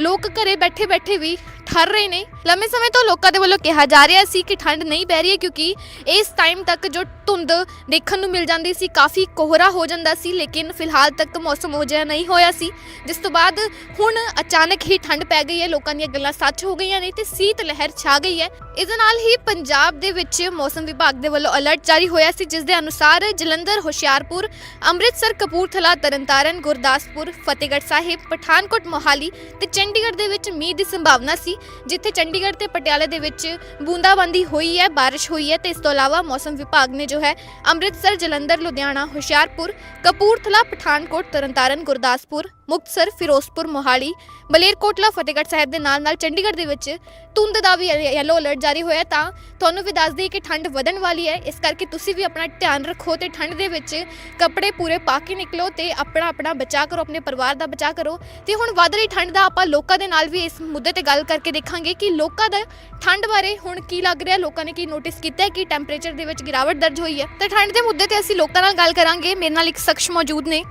ਲੋਕ ਘਰੇ ਬੈਠੇ ਬੈਠੇ ਵੀ ਠਰ ਰਹੇ ਨੇ। ਲੰਮੇ ਸਮੇਂ ਤੋਂ ਲੋਕਾਂ ਦੇ ਵੱਲੋਂ ਕਿਹਾ ਜਾ ਰਿਹਾ ਸੀ ਕਿ ਠੰਡ ਨਹੀਂ ਪੈ ਰਹੀ ਹੈ ਕਿਉਂਕਿ ਇਸ ਟਾਈਮ ਤੱਕ ਜੋ ਧੁੰਦ ਦੇਖਣ ਨੂੰ ਮਿਲ ਜਾਂਦੀ ਸੀ, ਕਾਫੀ ਕੋਹਰਾ ਹੋ ਜਾਂਦਾ ਸੀ, ਲੇਕਿਨ ਫਿਲਹਾਲ ਤੱਕ ਮੌਸਮ ਹੋ ਜਿਹਾ ਨਹੀਂ ਹੋਇਆ ਸੀ। ਜਿਸ ਤੋਂ ਬਾਅਦ ਹੁਣ ਅਚਾਨਕ ਹੀ ਠੰਡ ਪੈ ਗਈ ਹੈ, ਲੋਕਾਂ ਦੀਆਂ ਗੱਲਾਂ ਸੱਚ ਹੋ ਗਈਆਂ ਨੇ ਤੇ ਸੀਤ ਲਹਿਰ ਛਾ ਗਈ ਹੈ। ਇਸ ਨਾਲ ਹੀ ਪੰਜਾਬ ਦੇ ਵਿੱਚ ਮੌਸਮ ਵਿਭਾਗ ਦੇ ਵੱਲੋਂ ਅਲਰਟ ਜਾਰੀ ਹੋਇਆ ਸੀ, ਜਿਸ ਦੇ ਅਨੁਸਾਰ ਜਲੰਧਰ, ਹੁਸ਼ਿਆਰਪੁਰ, ਅੰਮ੍ਰਿਤਸਰ, ਕਪੂਰਥਲਾ, ਤਰਨਤਾਰਨ, ਗੁਰਦਾਸਪੁਰ, ਫਤਿਹਗੜ੍ਹ ਸਾਹਿਬ, ਪਠਾਨਕੋਟ, ਮੋਹਾਲੀ ਤੇ ਚੰਡੀਗੜ੍ਹ ਦੇ ਵਿੱਚ ਮੀਂਹ ਦੀ ਸੰਭਾਵਨਾ ਸੀ, ਜਿੱਥੇ ਚੰਡੀਗੜ੍ਹ ਤੇ ਪਟਿਆਲੇ ਦੇ ਵਿੱਚ ਬੂੰਦਾਬਾਂਦੀ ਹੋਈ ਹੈ, ਬਾਰਿਸ਼ ਹੋਈ ਹੈ ਤੇ ਇਸ ਤੋਂ ਇਲਾਵਾ ਮੌਸਮ ਵਿਭਾਗ ਨੇ ਜੋ ਹੈ ਅੰਮ੍ਰਿਤਸਰ, ਜਲੰਧਰ, ਲੁਧਿਆਣਾ, ਹੁਸ਼ਿਆਰਪੁਰ, ਕਪੂਰਥਲਾ, ਪਠਾਨਕੋਟ, ਤਰਨਤਾਰਨ, ਗੁਰਦਾਸਪੁਰ, ਮੁਕਤਸਰ, ਫਿਰੋਜ਼ਪੁਰ, ਮੋਹਾਲੀ ਮਲੇਰਕੋਟਲਾ ਫਤਿਹਗੜ੍ਹ ਸਾਹਿਬ ਦੇ ਨਾਲ ਨਾਲ ਚੰਡੀਗੜ੍ਹ ਦੇ ਵਿੱਚ ਧੁੰਦ ਦਾ ਵੀ ਯੈਲੋ ਅਲਰਟ ਜਾਰੀ ਹੋਇਆ ਤਾਂ ਤੁਹਾਨੂੰ ਵੀ ਦੱਸ ਦਈਏ ਕਿ ਠੰਡ ਵਧਣ ਵਾਲੀ ਹੈ। ਇਸ ਕਰਕੇ ਤੁਸੀਂ ਵੀ ਆਪਣਾ ਧਿਆਨ ਰੱਖੋ ਤੇ ਠੰਡ ਦੇ ਵਿੱਚ ਕੱਪੜੇ ਪੂਰੇ ਪਾ ਕੇ ਨਿਕਲੋ ਤੇ ਆਪਣਾ ਆਪਣਾ ਬਚਾਅ ਕਰੋ, ਆਪਣੇ ਪਰਿਵਾਰ ਦਾ ਬਚਾਅ ਕਰੋ। ਤੇ ਹੁਣ ਵੱਧ ਰਹੀ ਠੰਡ ਦਾ ਆਪਾਂ ਲੋਕਾਂ ਦੇ ਨਾਲ ਵੀ ਇਸ ਮੁੱਦੇ ਤੇ ਗੱਲ ਕਰਕੇ ਦੇਖਾਂਗੇ ਕਿ ਲੋਕਾਂ ਦਾ ਠੰਡ ਬਾਰੇ ਹੁਣ ਕੀ ਲੱਗ ਰਿਹਾ, ਲੋਕਾਂ ਨੇ ਕੀ ਨੋਟਿਸ ਕੀਤਾ ਹੈ, ਕਿ ਟੈਂਪਰੇਚਰ ਦੇ ਵਿੱਚ ਗਿਰਾਵਟ ਦਰਜ ਹੋਈ ਹੈ। ਤੇ ਠੰਡ ਦੇ ਮੁੱਦੇ ਤੇ ਅਸੀਂ ਲੋਕਾਂ ਨਾਲ ਗੱਲ ਕਰਾਂਗੇ। ਮੇਰੇ ਨਾਲ ਇੱਕ ਸ਼ਖਸ ਮੌਜੂਦ ਨੇ।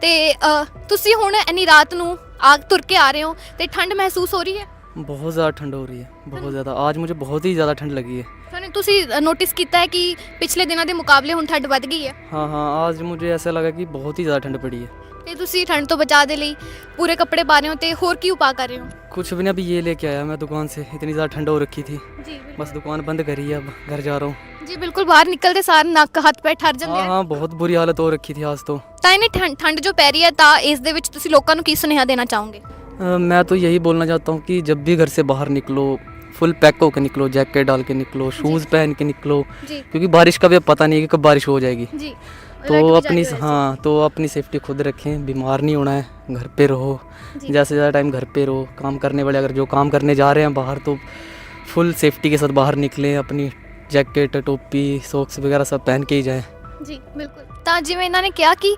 ਤੇ ਅ, ਤੁਸੀਂ ਹੁਣ ਇੰਨੀ ਰਾਤ ਨੂੰ ਆਗ ਤੁਰ ਕੇ ਆ ਰਹੇ ਹੋ ਤੇ ਠੰਡ ਮਹਿਸੂਸ ਹੋ ਰਹੀ ਹੈ बहुत ज़्यादा ठंड हो रही है बहुत ज़्यादा आज मुझे बहुत ही ज़्यादा ठंड लगी है ਤੁਹਾਨੂੰ ਤੁਸੀਂ ਨੋਟਿਸ ਕੀਤਾ ਹੈ ਕਿ ਪਿਛਲੇ ਦਿਨਾਂ ਦੇ ਮੁਕਾਬਲੇ ਹੁਣ ਠੰਡ ਵੱਧ ਗਈ ਹੈ हाँ हाँ आज मुझे ऐसा लगा कि बहुत ही ज़्यादा ठंड पड़ी है ਤੇ ਤੁਸੀਂ ਠੰਡ ਤੋਂ ਬਚਾ ਦੇ ਲਈ ਪੂਰੇ ਕੱਪੜੇ ਪਾ ਰਹੇ ਹੋ ਤੇ ਹੋਰ ਕੀ ਉਪਾਅ ਕਰ ਰਹੇ ਹੋ कुछ भी नहीं अभी ये लेके आया मैं दुकान से इतनी ज़्यादा ठंड हो रखी थी ਜੀ बस दुकान बंद करी है अब घर जा रहा हूँ ਜੀ ਬਿਲਕੁਲ ਬਾਹਰ ਨਿਕਲਦੇ ਸਾਰ ਨੱਕ ਹੱਥ ਪੈ ਠਰ ਜਾਂਦੇ हाँ ਆ हाँ बहुत बुरी हालत हो रखी थी आज तो ਤਾਂ ਇਹਨੇ ਠੰਡ ਠੰਡ ਜੋ ਪੈ ਰਹੀ ਹੈ ਤਾਂ ਇਸ ਦੇ ਵਿੱਚ ਤੁਸੀਂ ਲੋਕਾਂ ਨੂੰ ਕੀ ਸੁਨੇਹਾ ਦੇਣਾ ਚਾਹੋਗੇ अ, मैं तो यही बोलना चाहता हूँ कि जब भी घर से बाहर निकलो फुल पैक होकर निकलो जैकेट डाल के निकलो शूज़ पहन के निकलो जी क्योंकि बारिश का भी अब पता नहीं है कि कब बारिश हो जाएगी जी तो अपनी हाँ तो अपनी सेफ्टी खुद रखें बीमार नहीं होना है घर पे रहो जी। जैसे ज़्यादा टाइम घर पे रहो काम करने वाले अगर जो काम करने जा रहे हैं बाहर तो फुल सेफ्टी के साथ बाहर निकलें अपनी जैकेट टोपी सॉक्स वगैरह सब पहन के ही जाएं जी बिल्कुल ਤਾਂ ਜਿਵੇਂ ਇਹਨਾਂ ਨੇ ਕਿਹਾ ਕਿ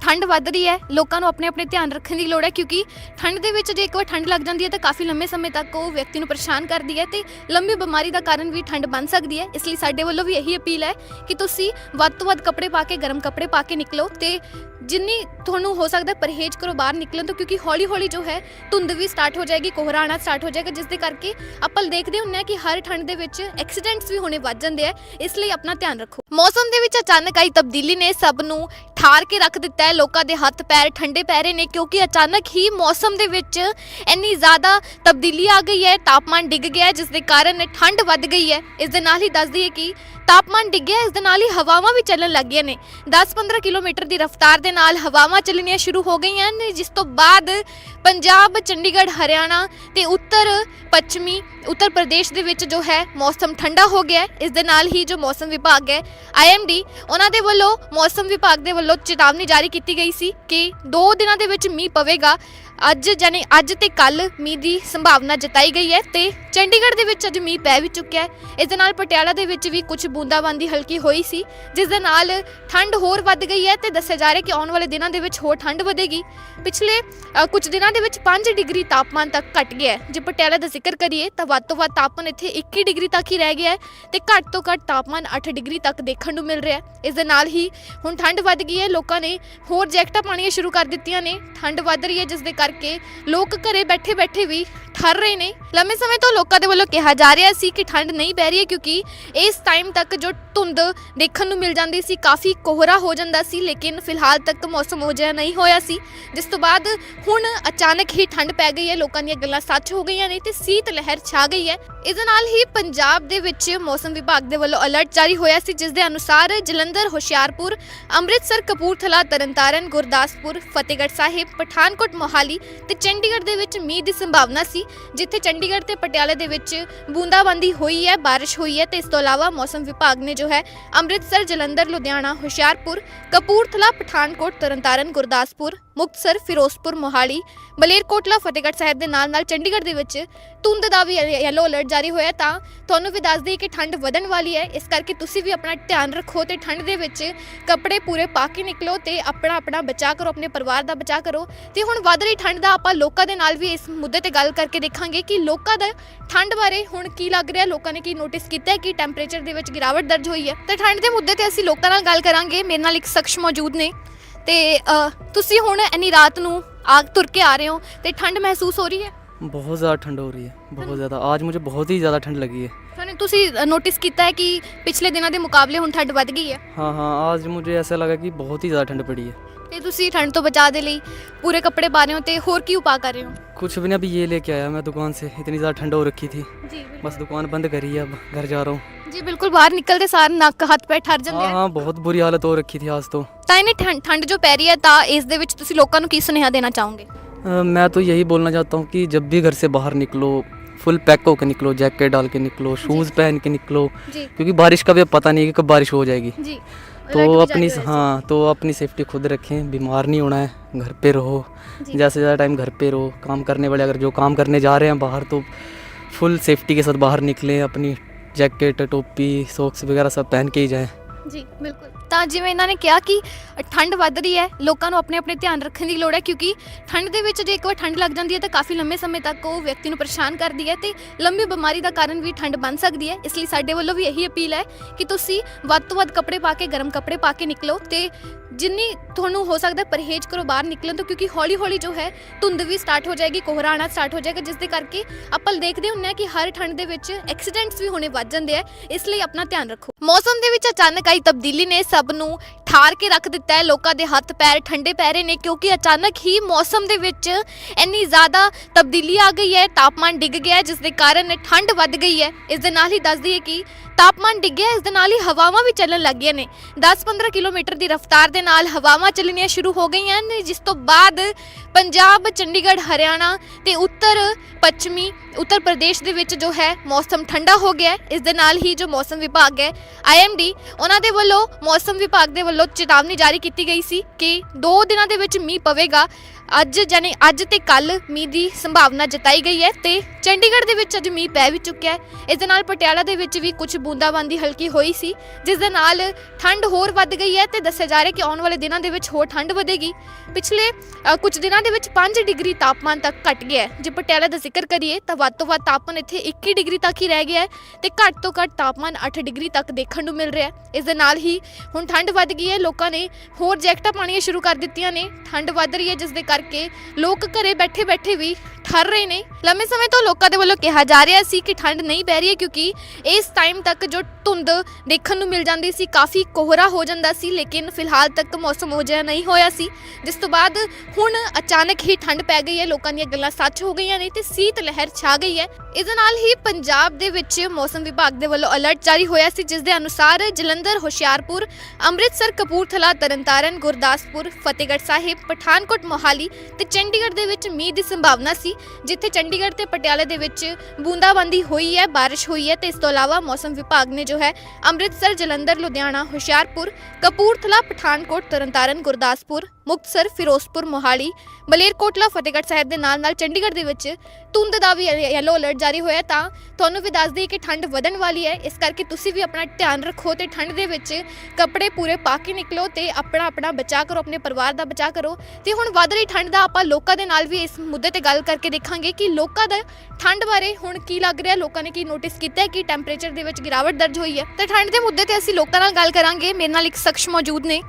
ਠੰਡ ਵੱਧ ਰਹੀ ਹੈ, ਲੋਕਾਂ ਨੂੰ ਆਪਣੇ ਆਪਣੇ ਧਿਆਨ ਰੱਖਣ ਦੀ ਲੋੜ ਹੈ ਕਿਉਂਕਿ ਠੰਡ ਦੇ ਵਿੱਚ ਜੇ ਇੱਕ ਵਾਰ ਠੰਡ ਲੱਗ ਜਾਂਦੀ ਹੈ ਤਾਂ ਕਾਫੀ ਲੰਮੇ ਸਮੇਂ ਤੱਕ ਉਹ ਵਿਅਕਤੀ ਨੂੰ ਪਰੇਸ਼ਾਨ ਕਰਦੀ ਹੈ ਤੇ ਲੰਬੀ ਬਿਮਾਰੀ ਦਾ ਕਾਰਨ ਵੀ ਠੰਡ ਬਣ ਸਕਦੀ ਹੈ। ਇਸ ਲਈ ਸਾਡੇ ਵੱਲੋਂ ਵੀ ਇਹੀ ਅਪੀਲ ਹੈ ਕਿ ਤੁਸੀਂ ਵੱਧ ਤੋਂ ਵੱਧ ਕੱਪੜੇ ਪਾ ਕੇ, ਗਰਮ ਕੱਪੜੇ ਪਾ ਕੇ ਨਿਕਲੋ ਤੇ ਜਿੰਨੀ ਤੁਹਾਨੂੰ ਹੋ ਸਕਦਾ ਪਰਹੇਜ਼ ਕਰੋ ਬਾਹਰ ਨਿਕਲਣ ਤੋਂ ਕਿਉਂਕਿ ਹੌਲੀ ਹੌਲੀ ਜੋ ਹੈ ਧੁੰਦ ਵੀ ਸਟਾਰਟ ਹੋ ਜਾਏਗੀ, ਕੋਹਰਾ ਆਉਣਾ ਸਟਾਰਟ ਹੋ ਜਾਏਗਾ, ਜਿਸ ਦੇ ਕਰਕੇ ਆਪਾਂ ਦੇਖਦੇ ਹੁੰਨੇ ਆ ਕਿ ਹਰ ਠੰਡ ਦੇ ਵਿੱਚ ਐਕਸੀਡੈਂਟਸ ਵੀ ਹੋਣੇ ਵੱਧ ਜਾਂਦੇ ਆ ਇਸ ਲਈ ਆਪਣਾ ਧਿਆਨ ਰੱਖੋ। ਮੌਸਮ ਦੇ ਵਿੱਚ ਅਚਾਨਕ ਆਈ ਤਬਦੀਲੀ ਨੇ ਸਭ ਨੂੰ ਠਾਰ ਕੇ ਰੱਖ ਦਿੱਤਾ ਹੈ। ਲੋਕਾਂ ਦੇ ਹੱਥ ਪੈਰ ਠੰਡੇ ਪੈ ਰਹੇ ਨੇ ਕਿਉਂਕਿ ਅਚਾਨਕ ਹੀ ਮੌਸਮ ਦੇ ਵਿੱਚ ਇੰਨੀ ਜ਼ਿਆਦਾ ਤਬਦੀਲੀ ਆ ਗਈ ਹੈ। ਤਾਪਮਾਨ ਡਿੱਗ ਗਿਆ ਹੈ, ਜਿਸ ਦੇ ਕਾਰਨ ਠੰਡ ਵੱਧ ਗਈ ਹੈ। ਇਸ ਦੇ ਨਾਲ ਹੀ ਦੱਸ ਦਈਏ ਕਿ ਤਾਪਮਾਨ ਡਿੱਗਿਆ ਇਸ ਦੇ ਨਾਲ ਹੀ ਹਵਾਵਾਂ ਵੀ ਚੱਲਣ ਲੱਗੀਆਂ ਨੇ। 10-15 ਕਿਲੋਮੀਟਰ ਦੀ ਰਫ਼ਤਾਰ ਦੇ ਨਾਲ ਹਵਾਵਾਂ ਚੱਲਣੀਆਂ ਸ਼ੁਰੂ ਹੋ ਗਈਆਂ ਨੇ ਜਿਸ ਤੋਂ ਬਾਅਦ ਪੰਜਾਬ, ਚੰਡੀਗੜ੍ਹ, ਹਰਿਆਣਾ ਤੇ ਉੱਤਰ, ਪੱਛਮੀ, ਉੱਤਰ ਪ੍ਰਦੇਸ਼ ਦੇ ਵਿੱਚ ਜੋ ਹੈ ਮੌਸਮ ਠੰਡਾ ਹੋ ਗਿਆ ਇਸ ਦੇ ਨਾਲ ਹੀ ਜੋ ਮੌਸਮ ਵਿਭਾਗ ਹੈ ਆਈਐਮਡੀ ਉਹਨਾਂ ਦੇ ਵੱਲੋਂ ਮੌਸਮ ਵਿਭਾਗ ਦੇ ਵੱਲੋਂ ਚੇਤਾਵਨੀ ਜਾਰੀ ਕੀਤੀ ਗਈ ਸੀ ਕਿ 2 ਦਿਨਾਂ ਦੇ ਵਿੱਚ ਮੀਂਹ ਪਵੇਗਾ। ਅੱਜ ਜਾਨੀ ਅੱਜ ਤੇ ਕੱਲ ਮੀਂਹ ਦੀ ਸੰਭਾਵਨਾ ਜਤਾਈ ਗਈ ਹੈ ਤੇ ਚੰਡੀਗੜ੍ਹ ਦੇ ਵਿੱਚ ਅੱਜ ਮੀਂਹ ਪੈ ਵੀ ਚੁੱਕਿਆ ਹੈ। ਇਸ ਦੇ ਨਾਲ ਪਟਿਆਲਾ ਦੇ ਵਿੱਚ ਵੀ ਕੁਝ ਬੂੰਦਾਬਾਂਦੀ ਹਲਕੀ ਹੋਈ ਸੀ ਜਿਸ ਦੇ ਨਾਲ ਠੰਡ ਹੋਰ ਵੱਧ ਗਈ ਹੈ ਤੇ ਦੱਸਿਆ ਜਾ ਰਿਹਾ ਕਿ ਆਉਣ ਵਾਲੇ ਦਿਨਾਂ ਦੇ ਵਿੱਚ ਹੋਰ ਠੰਡ ਵਧੇਗੀ। ਪਿਛਲੇ ਅ, ਕੁਝ ਦਿਨਾਂ ਦੇ ਵਿੱਚ 5 ਡਿਗਰੀ ਤਾਪਮਾਨ ਤੱਕ ਘਟ ਗਿਆ ਹੈ। ਜੇ ਪਟਿਆਲਾ ਦਾ ਜ਼ਿਕਰ ਕਰੀਏ ਤਾਂ ਵੱਧ ਤੋਂ ਵੱਧ ਤਾਪਮਾਨ ਇੱਥੇ 21 ਡਿਗਰੀ ਤੱਕ ਹੀ ਰਹਿ ਗਿਆ ਹੈ ਤੇ ਘੱਟ ਤੋਂ ਘੱਟ ਤਾਪਮਾਨ 8 ਡਿਗਰੀ ਤੱਕ ਦੇਖਣ ਨੂੰ ਮਿਲ ਰਿਹਾ ਹੈ। ਇਸ ਦੇ ਨਾਲ ਹੀ ਹੁਣ ਠੰਡ ਵੱਧ ਗਈ ਹੈ। ਲੋਕਾਂ ਨੇ ਹੋਰ ਜੈਕਟਾਂ ਪਾਉਣੀਆਂ ਸ਼ੁਰੂ ਕਰ ਦਿੱਤੀਆਂ ਨੇ। ਠੰਡ ਵੱਧ ਰਹੀ ਹੈ ਜਿਸ ਦੇ ਕਰਕੇ ਲੋਕ ਘਰੇ ਬੈਠੇ ਬੈਠੇ ਵੀ ਠਰ ਰਹੇ ਨੇ। ਲੰਮੇ ਸਮੇਂ ਤੋਂ ਲੋਕਾਂ ਦੇ ਵੱਲੋਂ ਕਿਹਾ ਜਾ ਰਿਹਾ ਸੀ ਕਿ ਠੰਡ ਨਹੀਂ ਪੈ ਰਹੀ ਹੈ ਕਿਉਂਕਿ ਇਸ ਟਾਈਮ ਤੱਕ ਜੋ ਧੁੰਦ ਦੇਖਣ ਨੂੰ ਮਿਲ ਜਾਂਦੀ ਸੀ, ਕਾਫੀ ਕੋਹਰਾ ਹੋ ਜਾਂਦਾ ਸੀ, ਲੇਕਿਨ ਫਿਲਹਾਲ ਤੱਕ ਮੌਸਮ ਹੋ ਜਿਹਾ ਨਹੀਂ ਹੋਇਆ ਸੀ। ਜਿਸ ਤੋਂ ਬਾਅਦ ਹੁਣ ਅਚਾਨਕ ਹੀ ਠੰਡ ਪੈ ਗਈ ਹੈ, ਲੋਕਾਂ ਦੀਆਂ ਗੱਲਾਂ ਸੱਚ ਹੋ ਗਈਆਂ ਨੇ ਤੇ ਸੀਤ ਲਹਿਰ ਛਾ ਗਈ ਹੈ। ਇਸ ਦੇ ਨਾਲ ਹੀ ਪੰਜਾਬ ਦੇ ਵਿੱਚ ਮੌਸਮ ਵਿਭਾਗ ਦੇ ਵੱਲੋਂ ਅਲਰਟ ਜਾਰੀ ਹੋਇਆ ਸੀ, ਜਿਸ ਦੇ ਅਨੁਸਾਰ ਜਲੰਧਰ, ਹੁਸ਼ਿਆਰਪੁਰ, ਅੰਮ੍ਰਿਤਸਰ, ਕਪੂਰਥਲਾ, ਤਰਨਤਾਰਨ, ਗੁਰਦਾਸਪੁਰ, ਫਤਿਹਗੜ੍ਹ ਸਾਹਿਬ, ਪਠਾਨਕੋਟ, ਮੋਹਾਲੀ ਤੇ ਚੰਡੀਗੜ੍ਹ ਦੇ ਵਿੱਚ ਮੀਂਹ ਦੀ ਸੰਭਾਵਨਾ ਸੀ, ਜਿੱਥੇ ਚੰਡੀਗੜ੍ਹ ਤੇ ਪਟਿਆਲੇ ਦੇ ਵਿੱਚ ਬੂੰਦਾਬਾਂਦੀ ਹੋਈ ਹੈ, ਬਾਰਿਸ਼ ਹੋਈ ਹੈ ਤੇ ਇਸ ਤੋਂ ਇਲਾਵਾ ਮੌਸਮ ਵਿਭਾਗ ਨੇ ਜੋ ਹੈ ਅੰਮ੍ਰਿਤਸਰ, ਜਲੰਧਰ, ਲੁਧਿਆਣਾ, ਹੁਸ਼ਿਆਰਪੁਰ, ਕਪੂਰਥਲਾ, ਪਠਾਨਕੋਟ, ਤਰਨਤਾਰਨ, ਗੁਰਦਾਸਪੁਰ ਮੁਕਤਸਰ, ਫਿਰੋਜ਼ਪੁਰ, ਮੋਹਾਲੀ ਮਲੇਰਕੋਟਲਾ ਫਤਿਹਗੜ੍ਹ ਸਾਹਿਬ ਦੇ ਨਾਲ ਨਾਲ ਚੰਡੀਗੜ੍ਹ ਦੇ ਵਿੱਚ ਧੁੰਦ ਦਾ ਵੀ ਯੈਲੋ ਅਲਰਟ ਜਾਰੀ ਹੋਇਆ ਤਾਂ ਤੁਹਾਨੂੰ ਵੀ ਦੱਸ ਦਈਏ ਕਿ ਠੰਡ ਵਧਣ ਵਾਲੀ ਹੈ। ਇਸ ਕਰਕੇ ਤੁਸੀਂ ਵੀ ਆਪਣਾ ਧਿਆਨ ਰੱਖੋ ਤੇ ਠੰਡ ਦੇ ਵਿੱਚ ਕੱਪੜੇ ਪੂਰੇ ਪਾ ਕੇ ਨਿਕਲੋ ਤੇ ਆਪਣਾ ਆਪਣਾ ਬਚਾਅ ਕਰੋ, ਆਪਣੇ ਪਰਿਵਾਰ ਦਾ ਬਚਾਅ ਕਰੋ। ਤੇ ਹੁਣ ਵੱਧ ਰਹੀ ਠੰਡ ਦਾ ਆਪਾਂ ਲੋਕਾਂ ਦੇ ਨਾਲ ਵੀ ਇਸ ਮੁੱਦੇ ਤੇ ਗੱਲ ਕਰਕੇ ਦੇਖਾਂਗੇ ਕਿ ਲੋਕਾਂ ਦਾ ਠੰਡ ਬਾਰੇ ਹੁਣ ਕੀ ਲੱਗ ਰਿਹਾ, ਲੋਕਾਂ ਨੇ ਕੀ ਨੋਟਿਸ ਕੀਤਾ ਹੈ, ਕਿ ਟੈਂਪਰੇਚਰ ਦੇ ਵਿੱਚ ਗਿਰਾਵਟ ਦਰਜ ਹੋਈ ਹੈ। ਤੇ ਠੰਡ ਦੇ ਮੁੱਦੇ ਤੇ ਅਸੀਂ ਲੋਕਾਂ ਨਾਲ ਗੱਲ ਕਰਾਂਗੇ। ਮੇਰੇ ਨਾਲ ਇੱਕ ਸ਼ਖਸ ਮੌਜੂਦ ਨੇ। ਤੇ ਅ, ਤੁਸੀਂ ਹੁਣ ਇੰਨੀ ਰਾਤ ਨੂੰ ਆਗ ਤੁਰ ਕੇ ਆ ਰਹੇ ਹੋ ਤੇ ਠੰਡ ਮਹਿਸੂਸ ਹੋ ਰਹੀ ਹੈ बहुत ज़्यादा ठंड हो रही है बहुत ज़्यादा आज मुझे बहुत ही ज़्यादा ठंड लगी है ਤੁਹਾਨੂੰ ਤੁਸੀਂ ਨੋਟਿਸ ਕੀਤਾ ਹੈ ਕਿ ਪਿਛਲੇ ਦਿਨਾਂ ਦੇ ਮੁਕਾਬਲੇ ਹੁਣ ਠੰਡ ਵੱਧ ਗਈ ਹੈ हाँ हाँ आज मुझे ऐसा लगा कि बहुत ही ज़्यादा ठंड पड़ी है ਤੇ ਤੁਸੀਂ ਠੰਡ ਤੋਂ ਬਚਾ ਦੇ ਲਈ ਪੂਰੇ ਕੱਪੜੇ ਪਾ ਰਹੇ ਹੋ ਤੇ ਹੋਰ ਕੀ ਉਪਾਅ ਕਰ ਰਹੇ ਹੋ कुछ भी नहीं अभी ये लेके आया मैं दुकान से इतनी ज़्यादा ठंड हो रखी थी ਜੀ बस दुकान बंद करी है अब घर जा रहा हूँ ਜੀ ਬਿਲਕੁਲ ਬਾਹਰ ਨਿਕਲਦੇ ਸਾਰ ਨੱਕ ਹੱਥ ਪੈ ਠਰ ਜਾਂਦੇ हाँ ਆ हाँ बहुत बुरी हालत हो रखी थी आज तो ਤਾਂ ਇਹਨੇ ਠੰਡ ਠੰਡ ਜੋ ਪੈ ਰਹੀ ਹੈ ਤਾਂ ਇਸ ਦੇ ਵਿੱਚ ਤੁਸੀਂ ਲੋਕਾਂ ਨੂੰ ਕੀ ਸੁਨੇਹਾ ਦੇਣਾ ਚਾਹੋਗੇ अ, मैं तो यही बोलना चाहता हूँ कि जब भी घर से बाहर निकलो फुल पैक होकर निकलो जैकेट डाल के निकलो शूज़ पहन के निकलो जी क्योंकि बारिश का भी अब पता नहीं है कि कब बारिश हो जाएगी जी तो अपनी हाँ तो अपनी सेफ्टी खुद रखें बीमार नहीं होना है घर पे रहो ज़्यादा से ज़्यादा टाइम घर पे रहो काम करने वाले अगर जो काम करने जा रहे हैं बाहर तो फुल सेफ्टी के साथ बाहर निकलें अपनी जैकेट टोपी सॉक्स वगैरह सब पहन के ही जाएँ जी बिल्कुल ਤਾਂ ਜਿਵੇਂ ਇਹਨਾਂ ਨੇ ਕਿਹਾ ਕਿ ਠੰਡ ਵੱਧ ਰਹੀ ਹੈ, ਲੋਕਾਂ ਨੂੰ ਆਪਣੇ ਆਪਣੇ ਧਿਆਨ ਰੱਖਣ ਦੀ ਲੋੜ ਹੈ ਕਿਉਂਕਿ ਠੰਡ ਦੇ ਵਿੱਚ ਜੇ ਇੱਕ ਵਾਰ ਠੰਡ ਲੱਗ ਜਾਂਦੀ ਹੈ ਤਾਂ ਕਾਫੀ ਲੰਮੇ ਸਮੇਂ ਤੱਕ ਉਹ ਵਿਅਕਤੀ ਨੂੰ ਪਰੇਸ਼ਾਨ ਕਰਦੀ ਹੈ ਤੇ ਲੰਬੀ ਬਿਮਾਰੀ ਦਾ ਕਾਰਨ ਵੀ ਠੰਡ ਬਣ ਸਕਦੀ ਹੈ। ਇਸ ਲਈ ਸਾਡੇ ਵੱਲੋਂ ਵੀ ਇਹੀ ਅਪੀਲ ਹੈ ਕਿ ਤੁਸੀਂ ਵੱਧ ਤੋਂ ਵੱਧ ਕੱਪੜੇ ਪਾ ਕੇ, ਗਰਮ ਕੱਪੜੇ ਪਾ ਕੇ ਨਿਕਲੋ ਤੇ ਜਿੰਨੀ ਤੁਹਾਨੂੰ ਹੋ ਸਕਦਾ ਪਰਹੇਜ਼ ਕਰੋ ਬਾਹਰ ਨਿਕਲਣ ਤੋਂ, ਕਿਉਂਕਿ ਹੌਲੀ ਹੌਲੀ ਜੋ ਹੈ ਧੁੰਦ ਵੀ ਸਟਾਰਟ ਹੋ ਜਾਏਗੀ, ਕੋਹਰਾ ਆਉਣਾ ਸਟਾਰਟ ਹੋ ਜਾਏਗਾ, ਜਿਸ ਦੇ ਕਰਕੇ ਆਪਾਂ ਦੇਖਦੇ ਹੁੰਦੇ ਹਾਂ ਕਿ ਹਰ ਠੰਡ ਦੇ ਵਿੱਚ ਐਕਸੀਡੈਂਟਸ ਵੀ ਹੋਣੇ ਵੱਧ ਜਾਂਦੇ ਆ, ਇਸ ਲਈ ਆਪਣਾ ਧਿਆਨ ਰੱਖੋ। ਮੌਸਮ ਦੇ ਵਿੱਚ ਅਚਾਨਕ ਆਈ ਤਬਦੀਲੀ ਨੇ ਸਭ ਨੂੰ ਠਾਰ ਕੇ ਰੱਖ ਦਿੱਤਾ ਹੈ, ਲੋਕਾਂ ਦੇ ਹੱਥ ਪੈਰ ਠੰਡੇ ਪੈ ਰਹੇ ਨੇ, ਕਿਉਂਕਿ ਅਚਾਨਕ ਹੀ ਮੌਸਮ ਦੇ ਵਿੱਚ ਇੰਨੀ ਜ਼ਿਆਦਾ ਤਬਦੀਲੀ ਆ ਗਈ ਹੈ, ਤਾਪਮਾਨ ਡਿੱਗ ਗਿਆ ਹੈ, ਜਿਸ ਦੇ ਕਾਰਨ ਠੰਡ ਵੱਧ ਗਈ ਹੈ। ਇਸ ਦੇ ਨਾਲ ਹੀ ਦੱਸ ਦਈਏ ਕਿ ਤਾਪਮਾਨ ਡਿੱਗਿਆ ਇਸ ਦੇ ਨਾਲ ਹੀ ਹਵਾਵਾਂ ਵੀ ਚੱਲਣ ਲੱਗੀਆਂ ਨੇ। 10-15 ਕਿਲੋਮੀਟਰ ਦੀ ਰਫ਼ਤਾਰ ਦੇ ਨਾਲ ਹਵਾਵਾਂ ਚੱਲਣੀਆਂ ਸ਼ੁਰੂ ਹੋ ਗਈਆਂ ਨੇ, ਜਿਸ ਤੋਂ ਬਾਅਦ ਪੰਜਾਬ, ਚੰਡੀਗੜ੍ਹ, ਹਰਿਆਣਾ ਤੇ ਉੱਤਰ, ਪੱਛਮੀ ਉੱਤਰ ਪ੍ਰਦੇਸ਼ ਦੇ ਵਿੱਚ ਜੋ ਹੈ ਮੌਸਮ ਠੰਡਾ ਹੋ ਗਿਆ ਹੈ। ਇਸ ਦੇ ਨਾਲ ਹੀ ਜੋ ਮੌਸਮ ਵਿਭਾਗ ਹੈ ਆਈਐਮਡੀ ਉਹਨਾਂ ਦੇ ਵੱਲੋਂ ਮੌਸਮ ਵਿਭਾਗ ਦੇ ਵੱਲੋਂ ਚੇਤਾਵਨੀ ਜਾਰੀ ਕੀਤੀ ਗਈ ਸੀ ਕਿ 2 ਦਿਨਾਂ ਦੇ ਵਿੱਚ ਮੀਂਹ ਪਵੇਗਾ। ਅੱਜ ਜਾਨੀ ਅੱਜ ਤੇ ਕੱਲ ਮੀਂਹ ਦੀ ਸੰਭਾਵਨਾ ਜਤਾਈ ਗਈ ਹੈ ਤੇ ਚੰਡੀਗੜ੍ਹ ਦੇ ਵਿੱਚ ਅੱਜ ਮੀਂਹ ਪੈ ਵੀ ਚੁੱਕਿਆ ਹੈ। ਇਸ ਦੇ ਨਾਲ ਪਟਿਆਲਾ ਦੇ ਵਿੱਚ ਵੀ ਕੁਝ ਬੂੰਦਾਬਾਂਦੀ ਹਲਕੀ ਹੋਈ ਸੀ ਜਿਸ ਦੇ ਨਾਲ ਠੰਡ ਹੋਰ ਵੱਧ ਗਈ ਹੈ ਤੇ ਦੱਸਿਆ ਜਾ ਰਿਹਾ ਕਿ ਆਉਣ ਵਾਲੇ ਦਿਨਾਂ ਦੇ ਵਿੱਚ ਹੋਰ ਠੰਡ ਵਧੇਗੀ। ਪਿਛਲੇ ਅ, ਕੁਝ ਦਿਨਾਂ ਦੇ ਵਿੱਚ 5 ਡਿਗਰੀ ਤਾਪਮਾਨ ਤੱਕ ਘਟ ਗਿਆ ਹੈ। ਜੇ ਪਟਿਆਲਾ ਦਾ ਜ਼ਿਕਰ ਕਰੀਏ ਤਾਂ ਵੱਧ ਤੋਂ ਵੱਧ ਤਾਪਮਾਨ ਇੱਥੇ 21 ਡਿਗਰੀ ਤੱਕ ਹੀ ਰਹਿ ਗਿਆ ਹੈ ਤੇ ਘੱਟ ਤੋਂ ਘੱਟ ਤਾਪਮਾਨ 8 ਡਿਗਰੀ ਤੱਕ ਦੇਖਣ ਨੂੰ ਮਿਲ ਰਿਹਾ ਹੈ। ਇਸ ਦੇ ਨਾਲ ਹੀ ਹੁਣ ਠੰਡ ਵੱਧ ਗਈ ਹੈ, ਲੋਕਾਂ ਨੇ ਹੋਰ ਜੈਕਟਾਂ ਪਾਣੀਆਂ ਸ਼ੁਰੂ ਕਰ ਦਿੱਤੀਆਂ ਨੇ। ਠੰਡ ਵੱਧ ਰਹੀ ਹੈ, ਜਿਸ ਦੇ ਕਰਕੇ ਲੋਕ ਘਰੇ ਬੈਠੇ ਬੈਠੇ ਵੀ ਠਰ ਰਹੇ ਨੇ। ਲੰਮੇ ਸਮੇਂ ਤੋਂ ਲੋਕਾਂ ਦੇ ਵੱਲੋਂ ਕਿਹਾ ਜਾ ਰਿਹਾ ਸੀ ਕਿ ਠੰਡ ਨਹੀਂ ਪੈ ਰਹੀ ਹੈ ਕਿਉਂਕਿ ਇਸ ਟਾਈਮ ਤੱਕ ਜੋ ਧੁੰਦ ਦੇਖਣ ਨੂੰ ਮਿਲ ਜਾਂਦੀ ਸੀ, ਕਾਫੀ ਕੋਹਰਾ ਹੋ ਜਾਂਦਾ ਸੀ, ਲੇਕਿਨ ਫਿਲਹਾਲ ਤੱਕ ਮੌਸਮ ਹੋ ਜਿਹਾ ਨਹੀਂ ਹੋਇਆ ਸੀ। ਜਿਸ ਤੋਂ ਬਾਅਦ ਹੁਣ ਅਚਾਨਕ ਹੀ ਠੰਡ ਪੈ ਗਈ ਹੈ, ਲੋਕਾਂ ਦੀਆਂ ਗੱਲਾਂ ਸੱਚ ਹੋ ਗਈਆਂ ਨੇ ਤੇ ਸੀਤ ਲਹਿਰ ਛਾ ਗਈ ਹੈ। ਇਸ ਦੇ ਨਾਲ ਹੀ ਪੰਜਾਬ ਦੇ ਵਿੱਚ ਮੌਸਮ ਵਿਭਾਗ ਦੇ ਵੱਲੋਂ ਅਲਰਟ ਜਾਰੀ ਹੋਇਆ ਸੀ, ਜਿਸ ਦੇ ਅਨੁਸਾਰ ਜਲੰਧਰ, ਹੁਸ਼ਿਆਰਪੁਰ, ਅੰਮ੍ਰਿਤਸਰ, ਕਪੂਰਥਲਾ, ਤਰਨਤਾਰਨ, ਗੁਰਦਾਸਪੁਰ, ਫਤਿਹਗੜ੍ਹ ਸਾਹਿਬ, ਪਠਾਨਕੋਟ, ਮੋਹਾਲੀ ਤੇ ਚੰਡੀਗੜ੍ਹ ਦੇ ਵਿੱਚ ਮੀਂਹ ਦੀ ਸੰਭਾਵਨਾ ਸੀ। ਜਿੱਥੇ ਚੰਡੀਗੜ੍ਹ ਤੇ ਪਟਿਆਲੇ ਦੇ ਵਿੱਚ ਬੂੰਦਾਬਾਂਦੀ ਹੋਈ ਹੈ, ਬਾਰਿਸ਼ ਹੋਈ ਹੈ ਤੇ ਇਸ ਤੋਂ ਇਲਾਵਾ ਮੌਸਮ ਵਿਭਾਗ ਨੇ ਜੋ ਹੈ ਅੰਮ੍ਰਿਤਸਰ, ਜਲੰਧਰ, ਲੁਧਿਆਣਾ, ਹੁਸ਼ਿਆਰਪੁਰ, ਕਪੂਰਥਲਾ, ਪਠਾਨਕੋਟ, ਤਰਨਤਾਰਨ, ਗੁਰਦਾਸਪੁਰ, ਮੁਕਤਸਰ, ਫਿਰੋਜ਼ਪੁਰ, ਮੋਹਾਲੀ ਮਲੇਰਕੋਟਲਾ ਫਤਿਹਗੜ੍ਹ ਸਾਹਿਬ ਦੇ ਨਾਲ ਨਾਲ ਚੰਡੀਗੜ੍ਹ ਦੇ ਵਿੱਚ ਧੁੰਦ ਦਾ ਵੀ ਯੈਲੋ ਅਲਰਟ ਜਾਰੀ ਹੋਇਆ ਤਾਂ ਤੁਹਾਨੂੰ ਵੀ ਦੱਸ ਦਈਏ ਕਿ ਠੰਡ ਵਧਣ ਵਾਲੀ ਹੈ। ਇਸ ਕਰਕੇ ਤੁਸੀਂ ਵੀ ਆਪਣਾ ਧਿਆਨ ਰੱਖੋ ਤੇ ਠੰਡ ਦੇ ਵਿੱਚ ਕੱਪੜੇ ਪੂਰੇ ਪਾ ਕੇ ਨਿਕਲੋ ਤੇ ਆਪਣਾ ਆਪਣਾ ਬਚਾਅ ਕਰੋ, ਆਪਣੇ ਪਰਿਵਾਰ ਦਾ ਬਚਾਅ ਕਰੋ। ਤੇ ਹੁਣ ਵੱਧ ਰਹੀ ਠੰਡ ਦਾ ਆਪਾਂ ਲੋਕਾਂ ਦੇ ਨਾਲ ਵੀ ਇਸ ਮੁੱਦੇ ਤੇ ਗੱਲ ਕਰਕੇ ਦੇਖਾਂਗੇ ਕਿ ਲੋਕਾਂ ਦਾ ਠੰਡ ਬਾਰੇ ਹੁਣ ਕੀ ਲੱਗ ਰਿਹਾ ਲੋਕਾਂ ਨੇ ਕੀ ਨੋਟਿਸ ਕੀਤਾ ਹੈ ਕਿ ਟੈਂਪਰੇਚਰ ਦੇ ਵਿੱਚ ਗਿਰਾਵਟ ਦਰਜ ਹੋਈ ਹੈ ਤੇ ਠੰਡ ਦੇ ਮੁੱਦੇ ਤੇ ਅਸੀਂ ਲੋਕਾਂ ਨਾਲ ਗੱਲ ਕਰਾਂਗੇ ਮੇਰੇ ਨਾਲ ਇੱਕ ਸ਼ਖਸ ਮੌਜੂਦ ਨੇ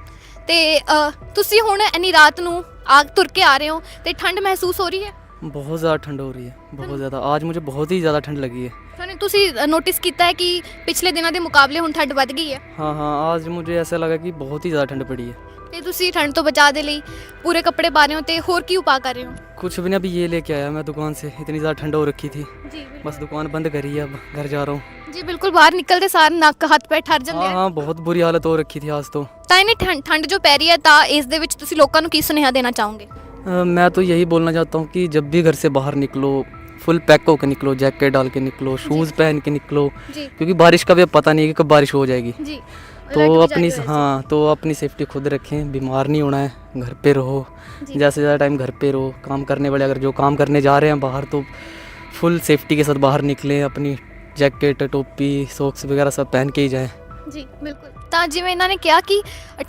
ਤੇ ਅ, ਤੁਸੀਂ ਹੁਣ ਇੰਨੀ ਰਾਤ ਨੂੰ ਆਗ ਤੁਰ ਕੇ ਆ ਰਹੇ ਹੋ ਤੇ ਠੰਡ ਮਹਿਸੂਸ ਹੋ ਰਹੀ ਹੈ बहुत ज़्यादा ठंड हो रही है बहुत ज़्यादा आज मुझे बहुत ही ज़्यादा ठंड लगी है ਤੁਹਾਨੂੰ ਤੁਸੀਂ ਨੋਟਿਸ ਕੀਤਾ ਹੈ ਕਿ ਪਿਛਲੇ ਦਿਨਾਂ ਦੇ ਮੁਕਾਬਲੇ ਹੁਣ ਠੰਡ ਵੱਧ ਗਈ ਹੈ हाँ हाँ आज मुझे ऐसा लगा कि बहुत ही ज़्यादा ठंड पड़ी है ਤੇ ਤੁਸੀਂ ਠੰਡ ਤੋਂ ਬਚਾਅ ਦੇ ਲਈ ਪੂਰੇ ਕੱਪੜੇ ਪਾ ਰਹੇ ਹੋ ਤੇ ਹੋਰ ਕੀ ਉਪਾਅ ਕਰ ਰਹੇ ਹੋ कुछ भी नहीं अभी ये लेके आया मैं दुकान से इतनी ज़्यादा ठंड हो रखी थी ਜੀ बस दुकान बंद करी है अब घर जा रहा हूँ ਜੀ ਬਿਲਕੁਲ ਬਾਹਰ ਨਿਕਲਦੇ ਸਾਰ ਨੱਕ ਹੱਥ ਪੈਰ ਠਰ ਜਾਂਦੇ हाँ ਆ हाँ बहुत बुरी हालत हो रखी थी आज तो ਤਾਂ ਇਹਨੇ ਠੰਡ ਠੰਡ ਜੋ ਪੈ ਰਹੀ ਹੈ ਤਾਂ ਇਸ ਦੇ ਵਿੱਚ ਤੁਸੀਂ ਲੋਕਾਂ ਨੂੰ ਕੀ ਸੁਨੇਹਾ ਦੇਣਾ ਚਾਹੋਗੇ अ, मैं तो यही बोलना चाहता हूँ कि जब भी घर से बाहर निकलो फुल पैक होकर निकलो जैकेट डाल के निकलो शूज़ पहन के निकलो जी क्योंकि बारिश का भी अब पता नहीं है कि कब बारिश हो जाएगी जी तो अपनी हाँ तो अपनी सेफ्टी खुद रखें बीमार नहीं होना है घर पे रहो। ज़्यादा से ज़्यादा टाइम घर पे रहो काम करने वाले अगर जो काम करने जा रहे हैं बाहर तो फुल सेफ्टी के साथ बाहर निकलें अपनी जैकेट टोपी सॉक्स वगैरह सब पहन के ही जाएँ। जी बिल्कुल। ਤਾਂ ਜਿਵੇਂ ਇਹਨਾਂ ਨੇ ਕਿਹਾ ਕਿ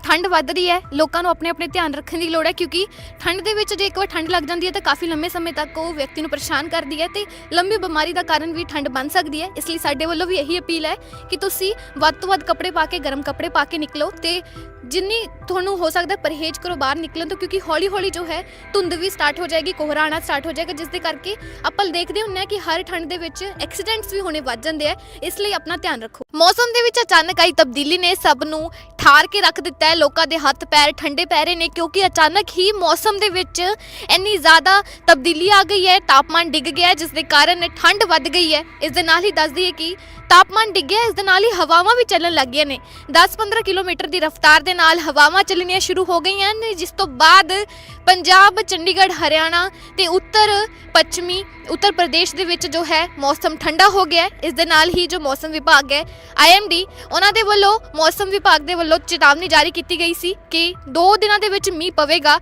ਠੰਡ ਵੱਧ ਰਹੀ ਹੈ, ਲੋਕਾਂ ਨੂੰ ਆਪਣੇ ਆਪਣੇ ਧਿਆਨ ਰੱਖਣ ਦੀ ਲੋੜ ਹੈ, ਕਿਉਂਕਿ ਠੰਡ ਦੇ ਵਿੱਚ ਜੇ ਇੱਕ ਵਾਰ ਠੰਡ ਲੱਗ ਜਾਂਦੀ ਹੈ ਤਾਂ ਕਾਫੀ ਲੰਮੇ ਸਮੇਂ ਤੱਕ ਉਹ ਵਿਅਕਤੀ ਨੂੰ ਪਰੇਸ਼ਾਨ ਕਰਦੀ ਹੈ ਤੇ ਲੰਬੀ ਬਿਮਾਰੀ ਦਾ ਕਾਰਨ ਵੀ ਠੰਡ ਬਣ ਸਕਦੀ ਹੈ। ਇਸ ਲਈ ਸਾਡੇ ਵੱਲੋਂ ਵੀ ਇਹੀ ਅਪੀਲ ਹੈ ਕਿ ਤੁਸੀਂ ਵੱਧ ਤੋਂ ਵੱਧ ਕੱਪੜੇ ਪਾ ਕੇ, ਗਰਮ ਕੱਪੜੇ ਪਾ ਕੇ ਨਿਕਲੋ ਤੇ ਜਿੰਨੀ ਤੁਹਾਨੂੰ ਹੋ ਸਕਦਾ ਪਰਹੇਜ਼ ਕਰੋ ਬਾਹਰ ਨਿਕਲਣ ਤੋਂ, ਕਿਉਂਕਿ ਹੌਲੀ ਹੌਲੀ ਜੋ ਹੈ ਧੁੰਦ ਵੀ ਸਟਾਰਟ ਹੋ ਜਾਏਗੀ, ਕੋਹਰਾ ਆਉਣਾ ਸਟਾਰਟ ਹੋ ਜਾਏਗਾ, ਜਿਸ ਦੇ ਕਰਕੇ ਆਪਾਂ ਦੇਖਦੇ ਹੁੰਦੇ ਹਾਂ ਕਿ ਹਰ ਠੰਡ ਦੇ ਵਿੱਚ ਐਕਸੀਡੈਂਟਸ ਵੀ ਹੋਣੇ ਵੱਧ ਜਾਂਦੇ ਆ ਇਸ ਲਈ ਆਪਣਾ ਧਿਆਨ ਰੱਖੋ। ਮੌਸਮ ਦੇ ਵਿੱਚ ਅਚਾਨਕ ਆਈ ਤਬਦੀਲੀ ਨੇ ਸਭ ਨੂੰ ਠਾਰ ਕੇ ਰੱਖ ਦਿੱਤਾ ਹੈ। ਲੋਕਾਂ ਦੇ ਹੱਥ ਪੈਰ ਠੰਡੇ ਪੈ ਰਹੇ ਨੇ ਕਿਉਂਕਿ ਅਚਾਨਕ ਹੀ ਮੌਸਮ ਦੇ ਵਿੱਚ ਇੰਨੀ ਜ਼ਿਆਦਾ ਤਬਦੀਲੀ ਆ ਗਈ ਹੈ। ਤਾਪਮਾਨ ਡਿੱਗ ਗਿਆ ਹੈ, ਜਿਸ ਦੇ ਕਾਰਨ ਠੰਡ ਵੱਧ ਗਈ ਹੈ। ਇਸ ਦੇ ਨਾਲ ਹੀ ਦੱਸ ਦਈਏ ਕਿ ਤਾਪਮਾਨ ਡਿੱਗਿਆ ਇਸ ਦੇ ਨਾਲ ਹੀ ਹਵਾਵਾਂ ਵੀ ਚੱਲਣ ਲੱਗੀਆਂ ਨੇ। 10-15 ਕਿਲੋਮੀਟਰ ਦੀ ਰਫ਼ਤਾਰ ਦੇ ਨਾਲ ਹਵਾਵਾਂ ਚੱਲਣੀਆਂ ਸ਼ੁਰੂ ਹੋ ਗਈਆਂ ਨੇ, ਜਿਸ ਤੋਂ ਬਾਅਦ ਪੰਜਾਬ, ਚੰਡੀਗੜ੍ਹ, ਹਰਿਆਣਾ ਤੇ ਉੱਤਰ, ਪੱਛਮੀ, ਉੱਤਰ ਪ੍ਰਦੇਸ਼ ਦੇ ਵਿੱਚ ਜੋ ਹੈ, ਮੌਸਮ ਠੰਡਾ ਹੋ ਗਿਆ ਇਸ ਦੇ ਨਾਲ ਹੀ ਜੋ ਮੌਸਮ ਵਿਭਾਗ ਹੈ ਆਈਐਮਡੀ ਉਹਨਾਂ ਦੇ ਵੱਲੋਂ ਮੌਸਮ ਵਿਭਾਗ ਦੇ ਵੱਲੋਂ ਵੱਲੋਂ ਚੇਤਾਵਨੀ ਜਾਰੀ ਕੀਤੀ ਗਈ ਸੀ ਕਿ 2 ਦਿਨਾਂ ਦੇ ਵਿੱਚ ਮੀਂਹ ਪਵੇਗਾ।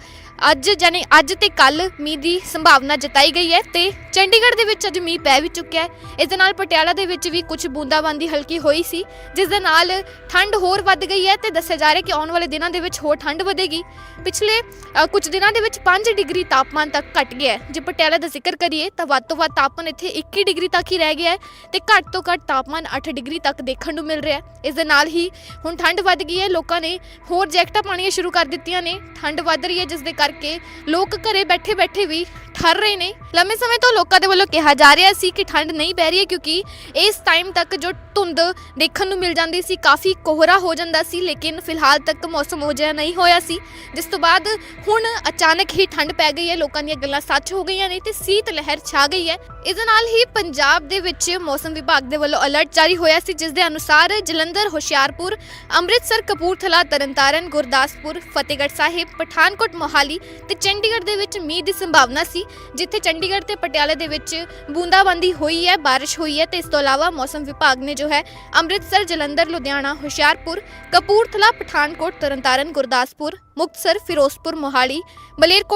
ਅੱਜ ਜਾਨੀ ਅੱਜ ਤੇ ਕੱਲ ਮੀਂਹ ਦੀ ਸੰਭਾਵਨਾ ਜਤਾਈ ਗਈ ਹੈ ਤੇ ਚੰਡੀਗੜ੍ਹ ਦੇ ਵਿੱਚ ਅੱਜ ਮੀਂਹ ਪੈ ਵੀ ਚੁੱਕਿਆ ਹੈ। ਇਸ ਦੇ ਨਾਲ ਪਟਿਆਲਾ ਦੇ ਵਿੱਚ ਵੀ ਕੁਝ ਬੂੰਦਾਬਾਂਦੀ ਹਲਕੀ ਹੋਈ ਸੀ ਜਿਸ ਦੇ ਨਾਲ ਠੰਡ ਹੋਰ ਵੱਧ ਗਈ ਹੈ ਤੇ ਦੱਸਿਆ ਜਾ ਰਿਹਾ ਕਿ ਆਉਣ ਵਾਲੇ ਦਿਨਾਂ ਦੇ ਵਿੱਚ ਹੋਰ ਠੰਡ ਵਧੇਗੀ। ਪਿਛਲੇ ਅ, ਕੁਝ ਦਿਨਾਂ ਦੇ ਵਿੱਚ 5 ਡਿਗਰੀ ਤਾਪਮਾਨ ਤੱਕ ਘਟ ਗਿਆ ਹੈ। ਜੇ ਪਟਿਆਲਾ ਦਾ ਜ਼ਿਕਰ ਕਰੀਏ ਤਾਂ ਵੱਧ ਤੋਂ ਵੱਧ ਤਾਪਮਾਨ ਇੱਥੇ 21 ਡਿਗਰੀ ਤੱਕ ਹੀ ਰਹਿ ਗਿਆ ਹੈ ਤੇ ਘੱਟ ਤੋਂ ਘੱਟ ਤਾਪਮਾਨ 8 ਡਿਗਰੀ ਤੱਕ ਦੇਖਣ ਨੂੰ ਮਿਲ ਰਿਹਾ ਹੈ। ਇਸ ਦੇ ਨਾਲ ਹੀ ਹੁਣ ਠੰਡ ਵੱਧ ਗਈ ਹੈ। ਲੋਕਾਂ ਨੇ ਹੋਰ ਜੈਕਟਾਂ ਪਾਉਣੀਆਂ ਸ਼ੁਰੂ ਕਰ ਦਿੱਤੀਆਂ ਨੇ। ਠੰਡ ਵੱਧ ਰਹੀ ਹੈ ਜਿਸ ਦੇ ਕਰਕੇ ਲੋਕ ਘਰੇ ਬੈਠੇ ਬੈਠੇ ਵੀ ਠਰ ਰਹੇ ਨੇ। ਲੰਮੇ ਸਮੇਂ ਤੋਂ ਲੋਕਾਂ ਦੇ ਵੱਲੋਂ ਕਿਹਾ ਜਾ ਰਿਹਾ ਸੀ ਕਿ ਠੰਡ ਨਹੀਂ ਪੈ ਰਹੀ ਹੈ ਕਿਉਂਕਿ ਇਸ ਟਾਈਮ ਤੱਕ ਜੋ ਧੁੰਦ ਦੇਖਣ ਨੂੰ ਮਿਲ ਜਾਂਦੀ ਸੀ, ਕਾਫੀ ਕੋਹਰਾ ਹੋ ਜਾਂਦਾ ਸੀ, ਲੇਕਿਨ ਫਿਲਹਾਲ ਤੱਕ ਮੌਸਮ ਹੋ ਜਿਹਾ ਨਹੀਂ ਹੋਇਆ ਸੀ। ਜਿਸ ਤੋਂ ਬਾਅਦ ਹੁਣ ਅਚਾਨਕ ਹੀ ਠੰਡ ਪੈ ਗਈ ਹੈ, ਲੋਕਾਂ ਦੀਆਂ ਗੱਲਾਂ ਸੱਚ ਹੋ ਗਈਆਂ ਨੇ ਤੇ ਸੀਤ ਲਹਿਰ ਛਾ ਗਈ ਹੈ। ਇਸ ਨਾਲ ਹੀ ਪੰਜਾਬ ਦੇ ਵਿੱਚ ਮੌਸਮ ਵਿਭਾਗ ਦੇ ਵੱਲੋਂ ਅਲਰਟ ਜਾਰੀ ਹੋਇਆ ਸੀ, ਜਿਸ ਦੇ ਅਨੁਸਾਰ ਜਲੰਧਰ, ਹੁਸ਼ਿਆਰਪੁਰ, ਅੰਮ੍ਰਿਤਸਰ, ਕਪੂਰਥਲਾ, ਤਰਨਤਾਰਨ, ਗੁਰਦਾਸਪੁਰ, ਫਤਿਹਗੜ੍ਹ ਸਾਹਿਬ, ਪਠਾਨਕੋਟ, ਮੋਹਾਲੀ ਤੇ ਚੰਡੀਗੜ੍ਹ ਦੇ ਵਿੱਚ ਮੀਂਹ ਦੀ ਸੰਭਾਵਨਾ ਸੀ, ਜਿੱਥੇ ਚੰਡੀਗੜ੍ਹ ਤੇ ਪਟਿਆਲੇ ਦੇ ਵਿੱਚ ਬੂੰਦਾਬਾਂਦੀ ਹੋਈ ਹੈ, ਬਾਰਿਸ਼ ਹੋਈ ਹੈ ਤੇ ਇਸ ਤੋਂ ਇਲਾਵਾ ਮੌਸਮ ਵਿਭਾਗ ਨੇ ਜੋ ਹੈ ਅੰਮ੍ਰਿਤਸਰ, ਜਲੰਧਰ, ਲੁਧਿਆਣਾ, ਹੁਸ਼ਿਆਰਪੁਰ, ਕਪੂਰਥਲਾ, ਪਠਾਨਕੋਟ, ਤਰਨਤਾਰਨ, ਗੁਰਦਾਸਪੁਰ, ਮੁਕਤਸਰ, ਫਿਰੋਜ਼ਪੁਰ, ਮੋਹਾਲੀ, ਮਲੇਰਕੋਟ